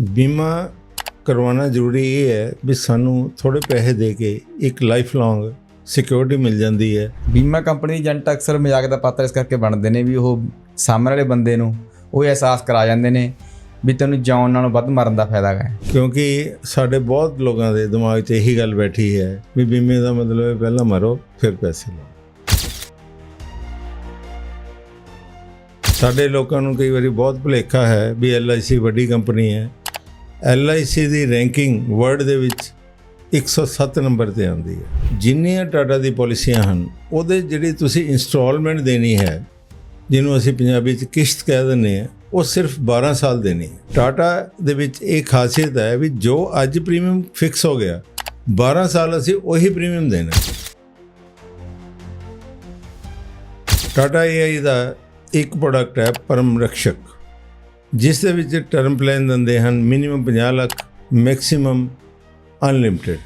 ਬੀਮਾ ਕਰਵਾਉਣਾ ਜ਼ਰੂਰੀ ਇਹ ਹੈ ਵੀ ਸਾਨੂੰ ਥੋੜੇ ਪੈਸੇ ਦੇ ਕੇ ਇੱਕ ਲਾਈਫ ਲੌਂਗ ਸਿਕਿਉਰਿਟੀ ਮਿਲ ਜਾਂਦੀ ਹੈ। ਬੀਮਾ ਕੰਪਨੀ ਦੇ ਏਜੰਟ ਅਕਸਰ ਮਜ਼ਾਕ ਦਾ ਪਾਤਰ ਇਸ ਕਰਕੇ ਬਣਦੇ ਨੇ ਵੀ ਉਹ ਸਾਹਮਣੇ ਵਾਲੇ ਬੰਦੇ ਨੂੰ ਉਹ ਅਹਿਸਾਸ ਕਰਾ ਜਾਂਦੇ ਨੇ ਵੀ ਤੈਨੂੰ ਜਿਉਣ ਨਾਲੋਂ ਵੱਧ ਮਰਨ ਦਾ ਫਾਇਦਾ ਹੈ। ਕਿਉਂਕਿ ਸਾਡੇ ਬਹੁਤ ਲੋਕਾਂ ਦੇ ਦਿਮਾਗ 'ਚ ਇਹੀ ਗੱਲ ਬੈਠੀ ਹੈ ਵੀ ਬੀਮੇ ਦਾ ਮਤਲਬ ਹੈ ਪਹਿਲਾਂ ਮਰੋ ਫਿਰ ਪੈਸੇ ਲਓ। ਸਾਡੇ ਲੋਕਾਂ ਨੂੰ ਕਈ ਵਾਰੀ ਬਹੁਤ ਭੁਲੇਖਾ ਹੈ ਵੀ LIC ਵੱਡੀ ਕੰਪਨੀ ਹੈ। LIC ਦੀ ਰੈਂਕਿੰਗ ਵਰਲਡ ਦੇ ਵਿੱਚ 107 ਨੰਬਰ ਤੇ ਆਉਂਦੀ ਹੈ। ਜਿੰਨੀਆਂ ਟਾਟਾ ਦੀ ਪਾਲਿਸੀਆਂ ਹਨ, ਉਹਦੇ ਜਿਹੜੀ ਤੁਸੀਂ ਇਨਸਟਾਲਮੈਂਟ ਦੇਣੀ ਹੈ, ਜਿਹਨੂੰ ਅਸੀਂ ਪੰਜਾਬੀ 'ਚ ਕਿਸ਼ਤ ਕਹਿ ਦਿੰਦੇ ਆ ਉਹ ਸਿਰਫ 12 ਸਾਲ ਦੇਣੀ ਹੈ। ਟਾਟਾ ਦੇ ਵਿੱਚ ਇਹ ਖਾਸੀਅਤ ਹੈ ਵੀ ਜੋ ਅੱਜ ਪ੍ਰੀਮੀਅਮ ਫਿਕਸ ਹੋ ਗਿਆ 12 ਸਾਲ ਅਸੀਂ ਉਹੀ ਪ੍ਰੀਮੀਅਮ ਦੇਣਾ ਟਾਟਾ AI ਦਾ ਇੱਕ ਪ੍ਰੋਡਕਟ ਹੈ ਪਰਮ ਰਕਸ਼ਕ ਜਿਸ ਦੇ ਵਿੱਚ ਟਰਮ ਪਲਾਨ ਦਿੰਦੇ ਹਨ minimum 50 lakh maximum unlimited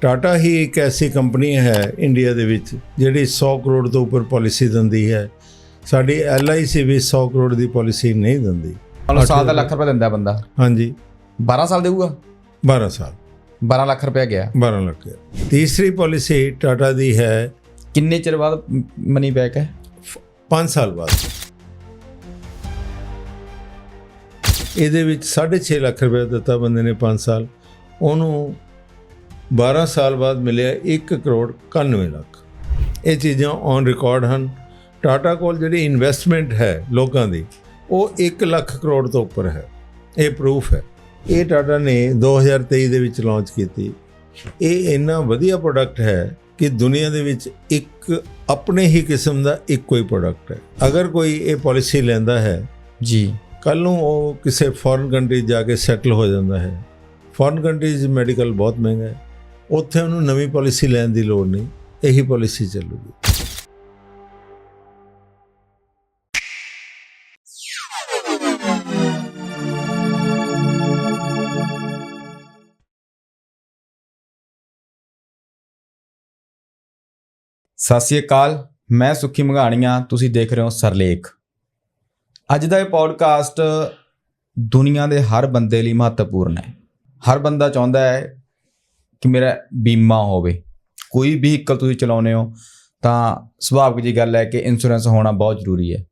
Tata ਹੀ ਇੱਕ ਐਸੀ ਕੰਪਨੀ ਹੈ ਇੰਡੀਆ ਦੇ ਵਿੱਚ ਜਿਹੜੀ 100 ਕਰੋੜ ਤੋਂ ਉੱਪਰ ਪਾਲਿਸੀ ਦਿੰਦੀ ਹੈ। ਸਾਡੀ LIC ਵੀ 100 ਕਰੋੜ ਦੀ ਪਾਲਿਸੀ ਨਹੀਂ ਦਿੰਦੀ। ਮਤਲਬ ਸਾਲ ਦਾ ਲੱਖ। ਰੁਪਏ ਦਿੰਦਾ ਬੰਦਾ। ਹਾਂਜੀ। 12 ਸਾਲ ਦੇਊਗਾ? 12 ਸਾਲ। 12 ਲੱਖ ਰੁਪਏ ਗਿਆ। 12 ਲੱਖ ਤੀਸਰੀ ਪਾਲਿਸੀ ਟਾਟਾ ਦੀ ਹੈ ਕਿੰਨੇ ਚਿਰ ਬਾਅਦ ਮਨੀ ਬੈਕ ਹੈ? 5 ਸਾਲ ਬਾਅਦ। ਇਹਦੇ ਵਿੱਚ 6.5 ਲੱਖ ਰੁਪਏ ਦਿੱਤਾ ਬੰਦੇ ਨੇ 5 ਸਾਲ। ਉਹਨੂੰ 12 ਸਾਲ ਬਾਅਦ ਮਿਲਿਆ 1 ਕਰੋੜ 91 ਲੱਖ। ਇਹ ਚੀਜ਼ਾਂ ਔਨ ਰਿਕਾਰਡ ਹਨ। ਟਾਟਾ ਕੋਲ ਜਿਹੜੀ ਇਨਵੈਸਟਮੈਂਟ ਹੈ ਲੋਕਾਂ ਦੀ, ਉਹ 1 ਲੱਖ ਕਰੋੜ ਤੋਂ ਉੱਪਰ ਹੈ। ਇਹ ਪ੍ਰੂਫ ਹੈ। ਇਹ ਟਾਟਾ ਨੇ 2023 ਦੇ ਵਿੱਚ ਲਾਂਚ ਕੀਤੀ। ਇਹ ਇੰਨਾ ਵਧੀਆ ਪ੍ਰੋਡਕਟ ਹੈ ਕਿ ਦੁਨੀਆ ਦੇ ਵਿੱਚ ਇੱਕ ਆਪਣੇ ਹੀ ਕਿਸਮ ਦਾ ਇੱਕੋ ਹੀ ਪ੍ਰੋਡਕਟ ਹੈ। ਅਗਰ ਕੋਈ ਇਹ ਪਾਲਿਸੀ ਲੈਂਦਾ ਹੈ ਜੀ। ਕੱਲ ਨੂੰ ਉਹ ਕਿਸੇ ਫੋਰਨ ਕੰਟਰੀ ਜਾ ਕੇ ਸੈਟਲ ਹੋ ਜਾਂਦਾ ਹੈ। ਫੋਰਨ ਕੰਟਰੀਜ਼ ਮੈਡੀਕਲ ਬਹੁਤ ਮਹਿੰਗਾ ਹੈ। ਉੱਥੇ ਉਹਨੂੰ ਨਵੀਂ ਪਾਲਿਸੀ ਲੈਣ ਦੀ ਲੋੜ ਨਹੀਂ। ਇਹੀ ਪਾਲਿਸੀ ਚੱਲੂਗੀ। ਸਤਿ ਸ੍ਰੀ ਅਕਾਲ, ਮੈਂ ਸੁਖੀ ਮੰਗਾਣੀਆਂ ਤੁਸੀਂ ਦੇਖ ਰਹੇ ਹੋ ਸਰਲੇਖ ਅੱਜ ਦਾ ਇਹ ਪੋਡਕਾਸਟ ਦੁਨੀਆ ਦੇ ਹਰ ਬੰਦੇ ਲਈ ਮਹੱਤਵਪੂਰਨ ਹੈ। ਹਰ ਬੰਦਾ ਚਾਹੁੰਦਾ ਹੈ ਕਿ ਮੇਰਾ ਬੀਮਾ ਹੋਵੇ। ਕੋਈ ਵੀ ਵਹੀਕਲ ਤੁਸੀਂ ਚਲਾਉਂਦੇ ਹੋ, ਤਾਂ ਸੁਭਾਵਿਕ ਜੀ ਗੱਲ ਹੈ ਕਿ ਇੰਸ਼ੋਰੈਂਸ ਹੋਣਾ ਬਹੁਤ ਜ਼ਰੂਰੀ ਹੈ।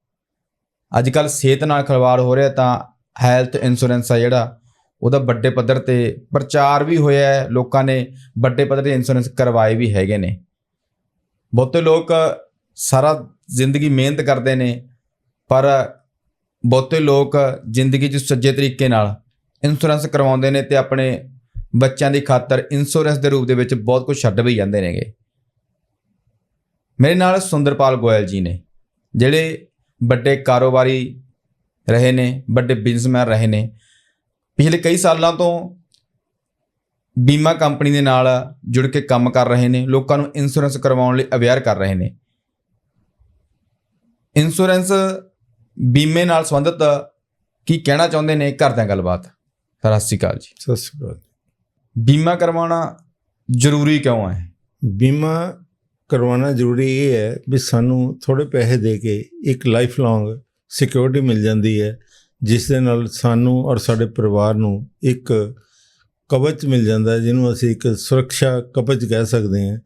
ਅੱਜ ਕੱਲ ਸਿਹਤ ਨਾਲ ਖਿਲਵਾੜ ਹੋ ਰਿਹਾ ਤਾਂ ਹੈਲਥ ਇੰਸ਼ੋਰੈਂਸ ਆ ਜਿਹੜਾ, ਉਹਦਾ ਵੱਡੇ ਪੱਧਰ ਤੇ ਪ੍ਰਚਾਰ ਵੀ ਹੋਇਆ ਹੈ। ਲੋਕਾਂ ਨੇ ਵੱਡੇ ਪੱਧਰ ਤੇ ਇੰਸ਼ੋਰੈਂਸ ਕਰਵਾਏ ਵੀ ਹੈਗੇ ਨੇ। ਬਹੁਤੇ ਲੋਕ ਸਾਰਾ ਜ਼ਿੰਦਗੀ ਮਿਹਨਤ ਕਰਦੇ ਨੇ, ਪਰ ਬਹੁਤੇ ਲੋਕ ਜ਼ਿੰਦਗੀ 'ਚ ਸੱਜੇ ਤਰੀਕੇ ਨਾਲ ਇੰਸ਼ੋਰੈਂਸ ਕਰਵਾਉਂਦੇ ਨੇ ਤੇ ਆਪਣੇ ਬੱਚਿਆਂ ਦੀ ਖਾਤਰ ਇੰਸ਼ੋਰੈਂਸ ਦੇ ਰੂਪ ਦੇ ਵਿੱਚ ਬਹੁਤ ਕੁਝ ਛੱਡ ਵੀ ਜਾਂਦੇ ਨੇਗੇ। ਮੇਰੇ ਨਾਲ ਸੁੰਦਰਪਾਲ ਗੋਇਲ ਜੀ ਨੇ, ਜਿਹੜੇ ਵੱਡੇ ਕਾਰੋਬਾਰੀ ਰਹੇ ਨੇ, ਵੱਡੇ ਬਿਜ਼ਨਸਮੈਨ ਰਹੇ ਨੇ। ਪਿਛਲੇ ਕਈ ਸਾਲਾਂ ਤੋਂ ਬੀਮਾ ਕੰਪਨੀ ਦੇ ਨਾਲ ਜੁੜ ਕੇ ਕੰਮ ਕਰ ਰਹੇ ਨੇ, ਲੋਕਾਂ ਨੂੰ ਇੰਸ਼ੋਰੈਂਸ ਕਰਵਾਉਣ ਲਈ ਅਵੇਅਰ ਕਰ ਰਹੇ ਨੇ। ਇੰਸ਼ੋਰੈਂਸ ਬੀਮੇ ਨਾਲ ਸੰਬੰਧਿਤ ਕੀ ਕਹਿਣਾ ਚਾਹੁੰਦੇ ਨੇ ਕਰਦੇ ਹਾਂ ਗੱਲਬਾਤ? ਸਰ ਸਤਿ ਸ਼੍ਰੀ ਅਕਾਲ ਜੀ। ਸਤਿ ਸ਼੍ਰੀ ਅਕਾਲ ਬੀਮਾ ਕਰਵਾਉਣਾ ਜ਼ਰੂਰੀ ਕਿਉਂ ਹੈ? ਬੀਮਾ ਕਰਵਾਉਣਾ ਜ਼ਰੂਰੀ ਇਹ ਹੈ ਵੀ ਸਾਨੂੰ ਥੋੜੇ ਪੈਸੇ ਦੇ ਕੇ ਇੱਕ ਲਾਈਫ ਲੌਂਗ ਸਿਕਿਉਰਿਟੀ ਮਿਲ ਜਾਂਦੀ ਹੈ ਜਿਸ ਦੇ ਨਾਲ ਸਾਨੂੰ ਔਰ ਸਾਡੇ ਪਰਿਵਾਰ ਨੂੰ ਇੱਕ ਕਵਚ ਮਿਲ ਜਾਂਦਾ ਜਿਹਨੂੰ ਅਸੀਂ ਇੱਕ ਸੁਰੱਖਿਆ ਕਵਚ ਕਹਿ ਸਕਦੇ ਹਾਂ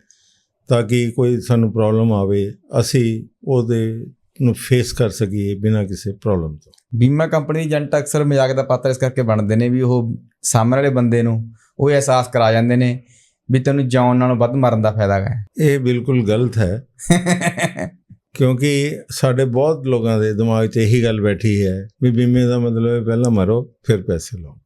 ਤਾਂ ਕਿ ਕੋਈ ਸਾਨੂੰ ਪ੍ਰੋਬਲਮ ਆਵੇ ਅਸੀਂ ਉਹਦੇ ਨੂੰ ਫੇਸ ਕਰ ਸਕੀਏ ਬਿਨਾਂ ਕਿਸੇ ਪ੍ਰੋਬਲਮ ਤੋਂ। ਬੀਮਾ ਕੰਪਨੀ ਦੇ ਏਜੰਟ ਅਕਸਰ ਮਜ਼ਾਕ ਦਾ ਪਾਤਰ ਇਸ ਕਰਕੇ ਬਣਦੇ ਨੇ ਵੀ ਉਹ ਸਾਹਮਣੇ ਵਾਲੇ ਬੰਦੇ ਨੂੰ ਉਹ ਅਹਿਸਾਸ ਕਰਾ ਜਾਂਦੇ ਨੇ ਵੀ ਤੈਨੂੰ ਜਿਉਣ ਨਾਲੋਂ ਵੱਧ ਮਰਨ ਦਾ ਫਾਇਦਾ ਹੈ। ਇਹ ਬਿਲਕੁਲ ਗਲਤ ਹੈ। ਕਿਉਂਕਿ ਸਾਡੇ ਬਹੁਤ ਲੋਕਾਂ ਦੇ ਦਿਮਾਗ 'ਚ ਇਹੀ ਗੱਲ ਬੈਠੀ ਹੈ ਵੀ ਬੀਮੇ ਦਾ ਮਤਲਬ ਹੈ ਪਹਿਲਾਂ ਮਰੋ ਫਿਰ ਪੈਸੇ ਲਓ।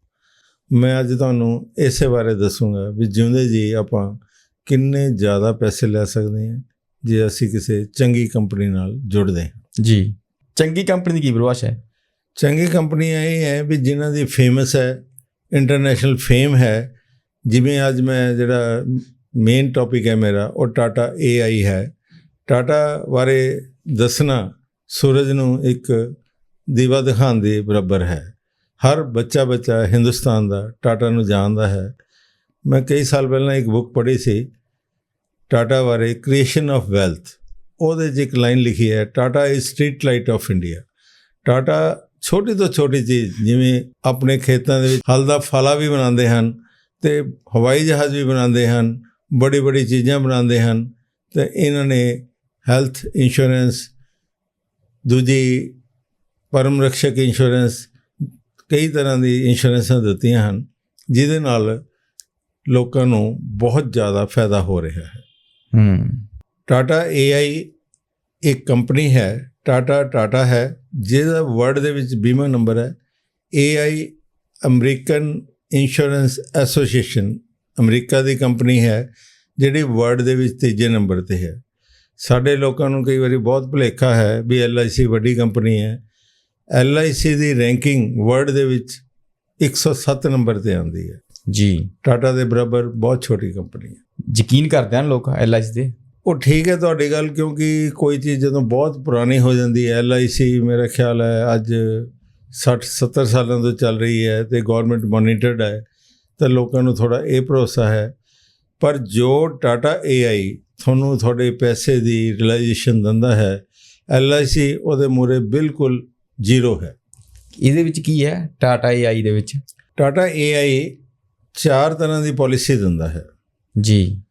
ਮੈਂ ਅੱਜ ਤੁਹਾਨੂੰ ਇਸੇ ਬਾਰੇ ਦੱਸੂਗਾ ਵੀ ਜਿਉਂਦੇ ਜੀ ਆਪਾਂ ਕਿੰਨੇ ਜ਼ਿਆਦਾ ਪੈਸੇ ਲੈ ਸਕਦੇ ਹਾਂ ਜੇ ਅਸੀਂ ਕਿਸੇ ਚੰਗੀ ਕੰਪਨੀ ਨਾਲ ਜੁੜਦੇ ਹਾਂ। ਜੀ। ਚੰਗੀ ਕੰਪਨੀ ਦੀ ਕੀ ਪਰਿਭਾਸ਼ਾ ਹੈ? ਚੰਗੀ ਕੰਪਨੀਆਂ ਇਹ ਹੈ ਵੀ ਜਿਨ੍ਹਾਂ ਦੀ ਫੇਮਸ ਹੈ ਇੰਟਰਨੈਸ਼ਨਲ ਫੇਮ ਹੈ ਜਿਵੇਂ ਅੱਜ ਮੈਂ ਜਿਹੜਾ ਮੇਨ ਟੌਪਿਕ ਹੈ ਮੇਰਾ ਉਹ ਟਾਟਾ AI ਹੈ। ਟਾਟਾ ਬਾਰੇ ਦੱਸਣਾ ਸੂਰਜ ਨੂੰ ਇੱਕ ਦੀਵਾ ਦਿਖਾਉਣ ਦੇ ਬਰਾਬਰ ਹੈ। ਹਰ ਬੱਚਾ ਬੱਚਾ ਹਿੰਦੁਸਤਾਨ ਦਾ ਟਾਟਾ ਨੂੰ ਜਾਣਦਾ ਹੈ। ਮੈਂ ਕਈ ਸਾਲ ਪਹਿਲਾਂ ਇੱਕ ਬੁੱਕ ਪੜ੍ਹੀ ਸੀ ਟਾਟਾ ਬਾਰੇ ਕ੍ਰੀਏਸ਼ਨ ਆਫ ਵੈਲਥ ਉਹਦੇ 'ਚ ਇੱਕ ਲਾਈਨ ਲਿਖੀ ਹੈ Tata is street light of India Tata ਛੋਟੀ ਤੋਂ ਛੋਟੀ ਚੀਜ਼, ਜਿਵੇਂ ਆਪਣੇ ਖੇਤਾਂ ਦੇ ਵਿੱਚ ਹਲ ਦਾ ਫਲਾ ਵੀ ਬਣਾਉਂਦੇ ਹਨ ਤੇ ਹਵਾਈ ਜਹਾਜ਼ ਵੀ ਬਣਾਉਂਦੇ ਹਨ, ਬੜੀ ਬੜੀ ਚੀਜ਼ਾਂ ਬਣਾਉਂਦੇ ਹਨ ਤੇ ਇਹਨਾਂ ਨੇ ਹੈਲਥ ਇੰਸ਼ੋਰੈਂਸ, ਦੂਜੀ ਪਰਮ ਰਕਸ਼ਕ ਇੰਸ਼ੋਰੈਂਸ, ਕਈ ਤਰ੍ਹਾਂ ਦੀ ਇੰਸ਼ੋਰੈਂਸਾਂ ਦਿੱਤੀਆਂ ਹਨ, ਜਿਹਦੇ ਨਾਲ ਲੋਕਾਂ ਨੂੰ ਬਹੁਤ ਜ਼ਿਆਦਾ ਫਾਇਦਾ ਹੋ ਰਿਹਾ ਹੈ। ਹੂੰ। ਟਾਟਾ AI ਇੱਕ ਕੰਪਨੀ ਹੈ ਟਾਟਾ ਟਾਟਾ ਹੈ ਜਿਹਦਾ ਵਰਡ ਦੇ ਵਿੱਚ ਬੀਮਾ ਨੰਬਰ ਹੈ AI American insurance association America ਦੀ ਕੰਪਨੀ ਹੈ ਜਿਹੜੀ ਵਰਲਡ ਦੇ ਵਿੱਚ ਤੀਜੇ ਨੰਬਰ ਤੇ ਹੈ। ਸਾਡੇ ਲੋਕਾਂ ਨੂੰ ਕਈ ਵਾਰੀ ਬਹੁਤ ਭੁਲੇਖਾ ਹੈ ਵੀ LIC ਵੱਡੀ ਕੰਪਨੀ ਹੈ। LIC ਦੀ ਰੈਂਕਿੰਗ ਵਰਲਡ ਦੇ ਵਿੱਚ 107 ਨੰਬਰ ਤੇ ਆਉਂਦੀ ਹੈ। ਜੀ। ਟਾਟਾ ਦੇ ਬਰਾਬਰ ਬਹੁਤ ਛੋਟੀ ਕੰਪਨੀ ਹੈ। ਯਕੀਨ ਕਰਦੇ ਹਨ ਲੋਕ ਐਲਆਈਸੀ ਦੇ? ਉਹ ਠੀਕ ਹੈ ਤੁਹਾਡੀ ਗੱਲ ਕਿਉਂਕਿ ਕੋਈ ਚੀਜ਼ ਜਦੋਂ ਬਹੁਤ ਪੁਰਾਣੀ ਹੋ ਜਾਂਦੀ ਹੈ LIC ਮੇਰਾ ਖਿਆਲ ਹੈ ਅੱਜ 60 70 ਸਾਲਾਂ ਤੋਂ ਚੱਲ ਰਹੀ ਹੈ ਤੇ ਗਵਰਨਮੈਂਟ ਮੋਨੀਟਰਡ ਹੈ ਤਾਂ ਲੋਕਾਂ ਨੂੰ ਥੋੜਾ ਇਹ ਭਰੋਸਾ ਹੈ। ਪਰ ਜੋ ਟਾਟਾ AI ਤੁਹਾਨੂੰ ਤੁਹਾਡੇ ਪੈਸੇ ਦੀ ਰਿਲਾਈਜੇਸ਼ਨ ਦਿੰਦਾ ਹੈ LIC ਉਹਦੇ ਮੂਰੇ ਬਿਲਕੁਲ ਜ਼ੀਰੋ ਹੈ। ਇਹਦੇ ਵਿੱਚ ਕੀ ਹੈ? ਟਾਟਾ ਏਆਈ ਦੇ ਵਿੱਚ? ਟਾਟਾ AI ਚਾਰ ਤਰ੍ਹਾਂ ਦੀ ਪਾਲਿਸੀ ਦਿੰਦਾ ਹੈ। ਜੀ।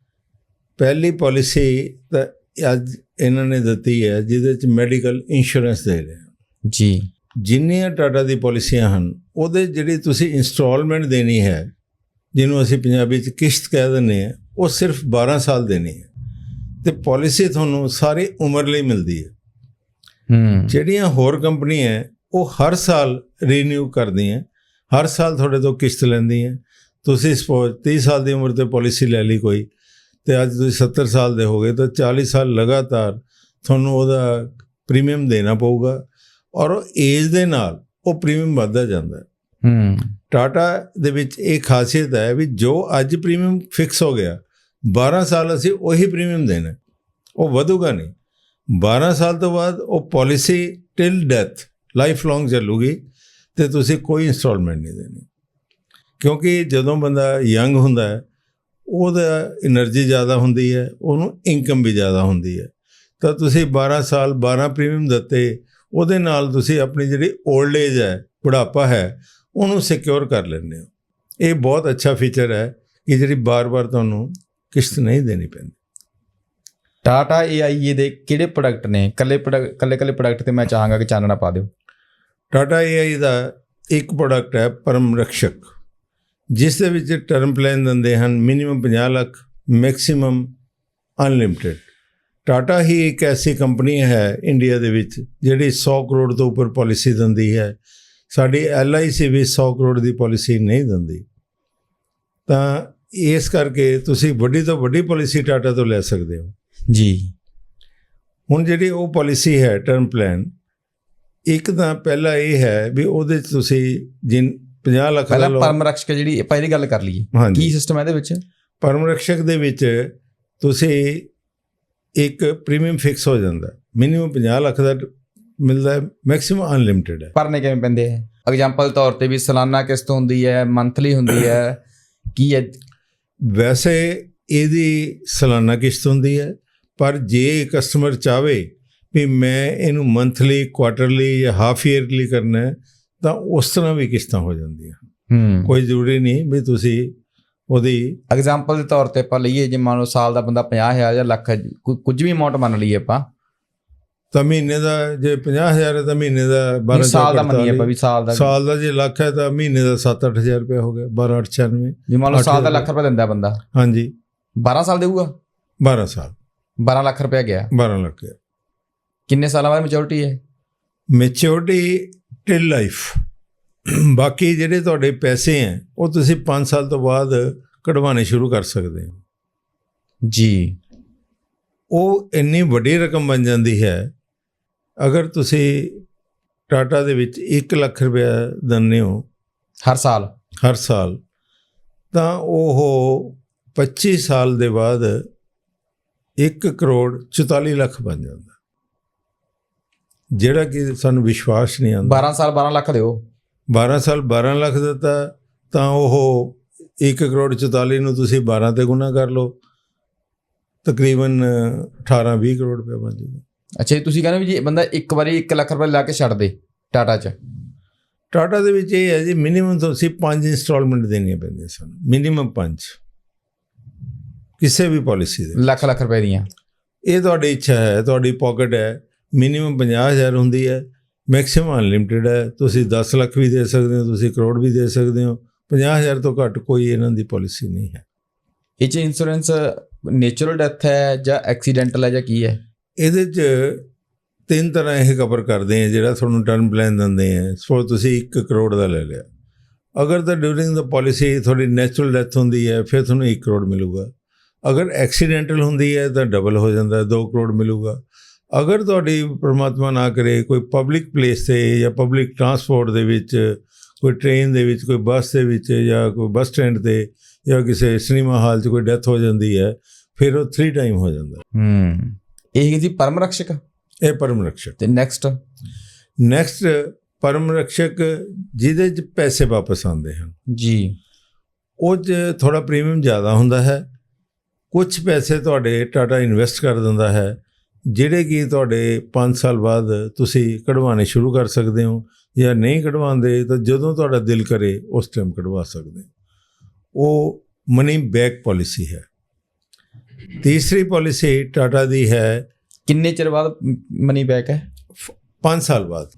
ਪਹਿਲੀ ਪਾਲਿਸੀ ਤਾਂ ਅੱਜ ਇਹਨਾਂ ਨੇ ਦਿੱਤੀ ਹੈ ਜਿਹਦੇ ਵਿੱਚ ਮੈਡੀਕਲ ਇੰਸ਼ੋਰੈਂਸ ਦੇ ਰਹੇ ਜੀ। ਜਿੰਨੀਆਂ ਟਾਟਾ ਦੀ ਪਾਲਿਸੀਆਂ ਹਨ ਉਹਦੇ ਜਿਹੜੀ ਤੁਸੀਂ ਇਨਸਟਾਲਮੈਂਟ ਦੇਣੀ ਹੈ ਜਿਹਨੂੰ ਅਸੀਂ ਪੰਜਾਬੀ ਚ ਕਿਸ਼ਤ ਕਹਿ ਦਿੰਦੇ ਆ ਉਹ ਸਿਰਫ 12 ਸਾਲ ਦੇਣੀ ਹੈ। ਤੇ ਪਾਲਿਸੀ ਤੁਹਾਨੂੰ ਸਾਰੀ ਉਮਰ ਲਈ ਮਿਲਦੀ ਹੈ। ਹੂੰ। ਜਿਹੜੀਆਂ ਹੋਰ ਕੰਪਨੀਆਂ ਉਹ ਹਰ ਸਾਲ ਰੀਨਿਊ ਕਰਦੀਆਂ ਹਰ ਸਾਲ ਤੁਹਾਡੇ ਤੋਂ ਕਿਸ਼ਤ ਲੈਂਦੀਆਂ ਤੁਸੀਂ ਸਪੋਜ਼ 30 ਸਾਲ ਦੀ ਉਮਰ ਤੇ ਪਾਲਿਸੀ ਲੈ ਲਈ ਕੋਈ ਤੇ ਅੱਜ ਤੁਸੀਂ 70 ਸਾਲ ਦੇ ਹੋਗੇ ਤਾਂ 40 ਸਾਲ ਲਗਾਤਾਰ ਤੁਹਾਨੂੰ ਉਹਦਾ ਪ੍ਰੀਮੀਅਮ ਦੇਣਾ ਪਊਗਾ ਔਰ ਉਹ ਏਜ ਦੇ ਨਾਲ ਉਹ ਪ੍ਰੀਮੀਅਮ ਵੱਧਦਾ ਜਾਂਦਾ ਹੈ। ਹੂੰ। ਟਾਟਾ ਦੇ ਵਿੱਚ ਇਹ ਖਾਸੀਅਤ ਹੈ ਵੀ ਜੋ ਅੱਜ ਪ੍ਰੀਮੀਅਮ ਫਿਕਸ ਹੋ ਗਿਆ 12 ਸਾਲ ਅਸੀਂ ਉਹੀ ਪ੍ਰੀਮੀਅਮ ਦੇਣਾ ਹੈ। ਉਹ ਵਧੂਗਾ ਨਹੀਂ। 12 ਸਾਲ ਤੋਂ ਬਾਅਦ ਉਹ policy till death life long ਚੱਲੂਗੀ ਤੇ ਤੁਸੀਂ ਕੋਈ ਇਨਸਟਾਲਮੈਂਟ ਨਹੀਂ ਦੇਣੀ। ਕਿਉਂਕਿ ਜਦੋਂ ਬੰਦਾ ਯੰਗ ਹੁੰਦਾ ਹੈ ਉਹਦਾ એનર્ਜੀ ਜ਼ਿਆਦਾ ਹੁੰਦੀ ਹੈ ਉਹਨੂੰ ਇਨਕਮ ਵੀ ਜ਼ਿਆਦਾ ਹੁੰਦੀ ਹੈ। ਤਾਂ ਤੁਸੀਂ 12 ਸਾਲ 12 ਪ੍ਰੀਮੀਅਮ ਦਿੱਤੇ ਉਹਦੇ ਨਾਲ ਤੁਸੀਂ ਆਪਣੀ ਜਿਹੜੀ 올ਡ ਏਜ ਹੈ ਬੁਢਾਪਾ ਹੈ ਉਹਨੂੰ ਸਿਕਿਉਰ ਕਰ ਲੈਂਦੇ ਹੋ। ਇਹ ਬਹੁਤ ਅੱਛਾ ਫੀਚਰ ਹੈ ਕਿ ਜਿਹੜੀ ਬਾਰ-ਬਾਰ ਤੁਹਾਨੂੰ ਕਿਸ਼ਤ ਨਹੀਂ ਦੇਣੀ ਪੈਂਦੀ। ਟਾਟਾ ਏਆਈ ਦੇ ਕਿਹੜੇ ਪ੍ਰੋਡਕਟ ਨੇ? ਕੱਲੇ ਕੱਲੇ ਕੱਲੇ ਪ੍ਰੋਡਕਟ ਤੇ ਮੈਂ ਚਾਹਾਂਗਾ ਕਿ ਚਾਨਣਾ ਪਾ ਦਿਓ। ਟਾਟਾ ਏਆਈ ਦਾ ਇੱਕ ਪ੍ਰੋਡਕਟ ਹੈ ਪਰਮ ਰਖਸ਼ਕ। ਜਿਸ ਦੇ ਵਿੱਚ ਟਰਮ ਪਲਾਨ ਦਿੰਦੇ ਹਨ minimum 50 lakh maximum unlimited Tata ਹੀ ਇੱਕ ਐਸੀ ਕੰਪਨੀ ਹੈ ਇੰਡੀਆ ਦੇ ਵਿੱਚ ਜਿਹੜੀ 100 ਕਰੋੜ ਤੋਂ ਉੱਪਰ ਪਾਲਿਸੀ ਦਿੰਦੀ ਹੈ। ਸਾਡੀ LIC ਵੀ 100 ਕਰੋੜ ਦੀ ਪਾਲਿਸੀ ਨਹੀਂ ਦਿੰਦੀ। ਤਾਂ ਇਸ ਕਰਕੇ ਤੁਸੀਂ ਵੱਡੀ ਤੋਂ ਵੱਡੀ ਪਾਲਿਸੀ ਟਾਟਾ ਤੋਂ ਲੈ ਸਕਦੇ ਹੋ। ਜੀ। ਹੁਣ ਜਿਹੜੀ ਉਹ ਪਾਲਿਸੀ ਹੈ ਟਰਮ ਪਲਾਨ ਇੱਕ ਤਾਂ ਪਹਿਲਾ ਇਹ ਹੈ ਵੀ ਉਹਦੇ ਤੁਸੀਂ ਜਿਨ 50 ਲੱਖ ਦਾ ਪਹਿਲਾਂ ਲੋਨ। ਪਰਮ ਰਕਸ਼ਕ ਜਿਹੜੀ ਇਹਦੀ ਗੱਲ ਕਰ ਲਈਏ। ਕੀ ਸਿਸਟਮ ਹੈ ਇਹਦੇ ਵਿੱਚ? ਪਰਮ ਰਕਸ਼ਕ ਦੇ ਵਿੱਚ ਤੁਸੀਂ ਇੱਕ ਪ੍ਰੀਮੀਅਮ ਫਿਕਸ ਹੋ ਜਾਂਦਾ। ਮਿਨੀਮਮ 50 ਲੱਖ ਦਾ ਮਿਲਦਾ ਹੈ ਮੈਕਸਿਮਮ ਅਨਲਿਮਿਟਿਡ ਹੈ। ਭਰਨੇ ਕਿਵੇਂ ਪੈਂਦੇ ਹੈ ਐਗਜ਼ਾਮਪਲ ਤੌਰ ਤੇ ਵੀ ਸਾਲਾਨਾ ਕਿਸ਼ਤ ਹੁੰਦੀ ਹੈ ਮੰਥਲੀ ਹੁੰਦੀ ਹੈ ਕੀ ਹੈ? ਵੈਸੇ ਇਹਦੀ ਸਾਲਾਨਾ ਕਿਸ਼ਤ ਹੁੰਦੀ ਹੈ ਪਰ ਜੇ ਕਸਟਮਰ ਚਾਵੇ ਵੀ ਮੈਂ ਇਹਨੂੰ ਮੰਥਲੀ ਕੁਆਟਰਲੀ ਜਾਂ ਹਾਫ ਈਅਰਲੀ ਕਰਨਾ ਹੈ ਤਾਂ ਉਸ ਤਰ੍ਹਾਂ ਵੀ ਕਿਸ਼ਤਾਂ ਹੋ ਜਾਂਦੀਆਂ। ਹੂੰ। ਕੋਈ ਜ਼ਰੂਰੀ ਨਹੀਂ ਵੀ ਤੁਸੀਂ ਉਹਦੀ ਐਗਜ਼ਾਮਪਲ ਦੇ ਤੌਰ ਤੇ ਆਪਾਂ ਲਈਏ ਜੇ ਮੰਨ ਲਓ ਸਾਲ ਦਾ ਬੰਦਾ 50000 ਜਾਂ ਲੱਖ ਕੁ- ਕੁਝ ਵੀ ਅਮਾਉਂਟ ਮੰਨ ਲਈਏ ਆਪਾਂ। ਤਾਂ ਮਹੀਨੇ ਦਾ ਜੇ 50000 ਹੈ ਤਾਂ ਮਹੀਨੇ ਦਾ 12 ਨਹੀਂ, ਸਾਲ ਦਾ ਮੰਨੀਏ ਆਪਾਂ ਵੀ ਸਾਲ ਦਾ। ਸਾਲ ਦਾ ਜੇ ਲੱਖ ਹੈ ਤਾਂ ਮਹੀਨੇ ਦਾ 7-8000 ਰੁਪਏ ਹੋ ਗਿਆ 12-98 ਵੀ ਮੰਨ ਲਓ ਅੱਠ ਸਾਲ ਦਾ ਲੱਖ ਰੁਪਏ ਦਿੰਦਾ ਬੰਦਾ। ਹਾਂਜੀ। 12 ਸਾਲ ਦੇਊਗਾ? 12 ਸਾਲ। 12 ਲੱਖ ਰੁਪਏ ਗਿਆ। 12 ਲੱਖ ਕਿੰਨੇ ਸਾਲਾਂ ਬਾਅਦ ਮੈਚੁਰਿਟੀ ਹੈ? ਮੈਚਿਓਰਟੀ ਟਿਲ ਲਾਈਫ ਬਾਕੀ ਜਿਹੜੇ ਤੁਹਾਡੇ ਪੈਸੇ ਹੈ ਉਹ ਤੁਸੀਂ 5 ਸਾਲ ਤੋਂ ਬਾਅਦ ਕਢਵਾਣੇ ਸ਼ੁਰੂ ਕਰ ਸਕਦੇ ਹੋ। ਜੀ। ਉਹ ਇੰਨੀ ਵੱਡੀ ਰਕਮ ਬਣ ਜਾਂਦੀ ਹੈ ਅਗਰ ਤੁਸੀਂ ਟਾਟਾ ਦੇ ਵਿੱਚ 1 ਲੱਖ ਰੁਪਏ ਦਿੰਦੇ ਹੋ। ਹਰ ਸਾਲ। ਹਰ ਸਾਲ। ਤਾਂ ਉਹ 25 ਸਾਲ ਦੇ ਬਾਅਦ 1 ਕਰੋੜ 44 ਲੱਖ ਬਣ ਜਾਂਦਾ। ਜਿਹੜਾ ਕਿ ਸਾਨੂੰ ਵਿਸ਼ਵਾਸ ਨਹੀਂ ਆਉਂਦਾ। 12 ਸਾਲ 12 ਲੱਖ ਦਿਓ। 12 ਸਾਲ 12 ਲੱਖ ਦਿੱਤਾ ਤਾਂ ਉਹ 1 ਕਰੋੜ 44 ਨੂੰ ਤੁਸੀਂ 12 ਤੇ ਗੁਣਾ ਕਰ ਲਓ। ਤਕਰੀਬਨ 18 20 ਕਰੋੜ ਰੁਪਏ ਬਣ ਜਾਊਗਾ। ਅੱਛਾ ਜੀ ਤੁਸੀਂ ਕਹਿੰਦੇ ਵੀ ਜੀ ਬੰਦਾ ਇੱਕ ਵਾਰੀ 1 ਲੱਖ ਰੁਪਏ ਲਾ ਕੇ ਛੱਡ ਦੇ ਟਾਟਾ 'ਚ। ਟਾਟਾ ਦੇ ਵਿੱਚ ਇਹ ਹੈ ਜੀ ਮਿਨੀਮਮ ਤੁਸੀਂ 5 ਇਨਸਟਾਲਮੈਂਟ ਦੇਣੀਆਂ ਪੈਂਦੀਆਂ ਸਾਨੂੰ। ਮਿਨੀਮਮ 5 ਕਿਸੇ ਵੀ ਪਾਲਿਸੀ ਦੇ ਲੱਖ ਲੱਖ ਰੁਪਏ ਦੀਆਂ। ਇਹ ਤੁਹਾਡੀ ਇੱਛਾ ਹੈ ਤੁਹਾਡੀ ਪਾਕਟ ਹੈ। ਮਿਨੀਮਮ 50000 ਹੁੰਦੀ ਹੈ। ਮੈਕਸਿਮਮ ਅਨਲਿਮਿਟਿਡ ਹੈ। ਤੁਸੀਂ 10 ਲੱਖ ਵੀ ਦੇ ਸਕਦੇ ਹੋ ਤੁਸੀਂ ਕਰੋੜ ਵੀ ਦੇ ਸਕਦੇ ਹੋ। 50000 ਤੋਂ ਘੱਟ ਕੋਈ ਇਹਨਾਂ ਦੀ ਪਾਲਿਸੀ ਨਹੀਂ ਹੈ। ਇਹ ਚ ਇੰਸ਼ੋਰੈਂਸ ਨੇਚਰਲ ਡੈਥ ਹੈ ਜਾਂ ਐਕਸੀਡੈਂਟਲ ਹੈ ਜਾਂ ਕੀ ਹੈ? ਇਹਦੇ 'ਚ ਤਿੰਨ ਤਰ੍ਹਾਂ ਇਹ ਕਵਰ ਕਰਦੇ ਆ ਜਿਹੜਾ ਤੁਹਾਨੂੰ ਟਰਮ ਪਲਾਨ ਦਿੰਦੇ ਆ। ਸਪੋਜ਼ ਤੁਸੀਂ 1 ਕਰੋੜ ਦਾ ਲੈ ਲਿਆ। ਅਗਰ ਤਾਂ ਡਿਊਰਿੰਗ ਦਾ ਪਾਲਿਸੀ ਤੁਹਾਡੀ ਨੈਚੁਰਲ ਡੈਥ ਹੁੰਦੀ ਹੈ ਫਿਰ ਤੁਹਾਨੂੰ 1 ਕਰੋੜ ਮਿਲੂਗਾ। ਅਗਰ ਐਕਸੀਡੈਂਟਲ ਹੁੰਦੀ ਹੈ ਤਾਂ ਡਬਲ ਹੋ ਜਾਂਦਾ ਹੈ 2 ਕਰੋੜ ਮਿਲੂਗਾ। ਅਗਰ ਤੁਹਾਡੀ ਪ੍ਰਮਾਤਮਾ ਨਾ ਕਰੇ ਕੋਈ ਪਬਲਿਕ ਪਲੇਸ ਤੇ ਜਾਂ ਪਬਲਿਕ ਟਰਾਂਸਪੋਰਟ ਦੇ ਵਿੱਚ ਕੋਈ ਟ੍ਰੇਨ ਦੇ ਵਿੱਚ ਕੋਈ ਬੱਸ ਦੇ ਵਿੱਚ ਜਾਂ ਕੋਈ ਬੱਸ ਸਟੈਂਡ ਤੇ ਜਾਂ ਕਿਸੇ ਸਿਨੇਮਾ ਹਾਲ 'ਚ ਕੋਈ ਡੈਥ ਹੋ ਜਾਂਦੀ ਹੈ ਫਿਰ ਉਹ 3 ਟਾਈਮ ਹੋ ਜਾਂਦਾ ਹੈ। ਇਹ ਸੀ ਪਰਮ ਰਕਸ਼ਕ? ਇਹ ਪਰਮ ਰਕਸ਼ਕ। ਤੇ ਨੈਕਸਟ ਨੈਕਸਟ ਪਰਮ ਰਕਸ਼ਕ ਜਿਹਦੇ 'ਚ ਪੈਸੇ ਵਾਪਸ ਆਉਂਦੇ ਹਨ। ਜੀ। ਉਹ 'ਚ ਥੋੜਾ ਪ੍ਰੀਮੀਅਮ ਜ਼ਿਆਦਾ ਹੁੰਦਾ ਹੈ। ਕੁਝ ਪੈਸੇ ਤੁਹਾਡੇ ਟਾਟਾ ਇਨਵੈਸਟ ਕਰ ਦਿੰਦਾ ਹੈ। ਜਿਹੜੇ ਕਿ ਤੁਹਾਡੇ 5 ਸਾਲ ਬਾਅਦ ਤੁਸੀਂ ਕਢਵਾਉਣੇ ਸ਼ੁਰੂ ਕਰ ਸਕਦੇ ਹੋ ਜਾਂ ਨਹੀਂ ਕਢਵਾਉਂਦੇ ਤਾਂ ਜਦੋਂ ਤੁਹਾਡਾ ਦਿਲ ਕਰੇ ਉਸ ਟਾਈਮ ਕਢਵਾ ਸਕਦੇ ਹੋ। ਉਹ ਮਨੀ ਬੈਕ ਪਾਲਿਸੀ ਹੈ। ਤੀਸਰੀ ਪਾਲਿਸੀ ਟਾਟਾ ਦੀ ਹੈ। ਕਿੰਨੇ ਚਿਰ ਬਾਅਦ ਮਨੀ ਬੈਕ ਹੈ? 5 ਸਾਲ ਬਾਅਦ।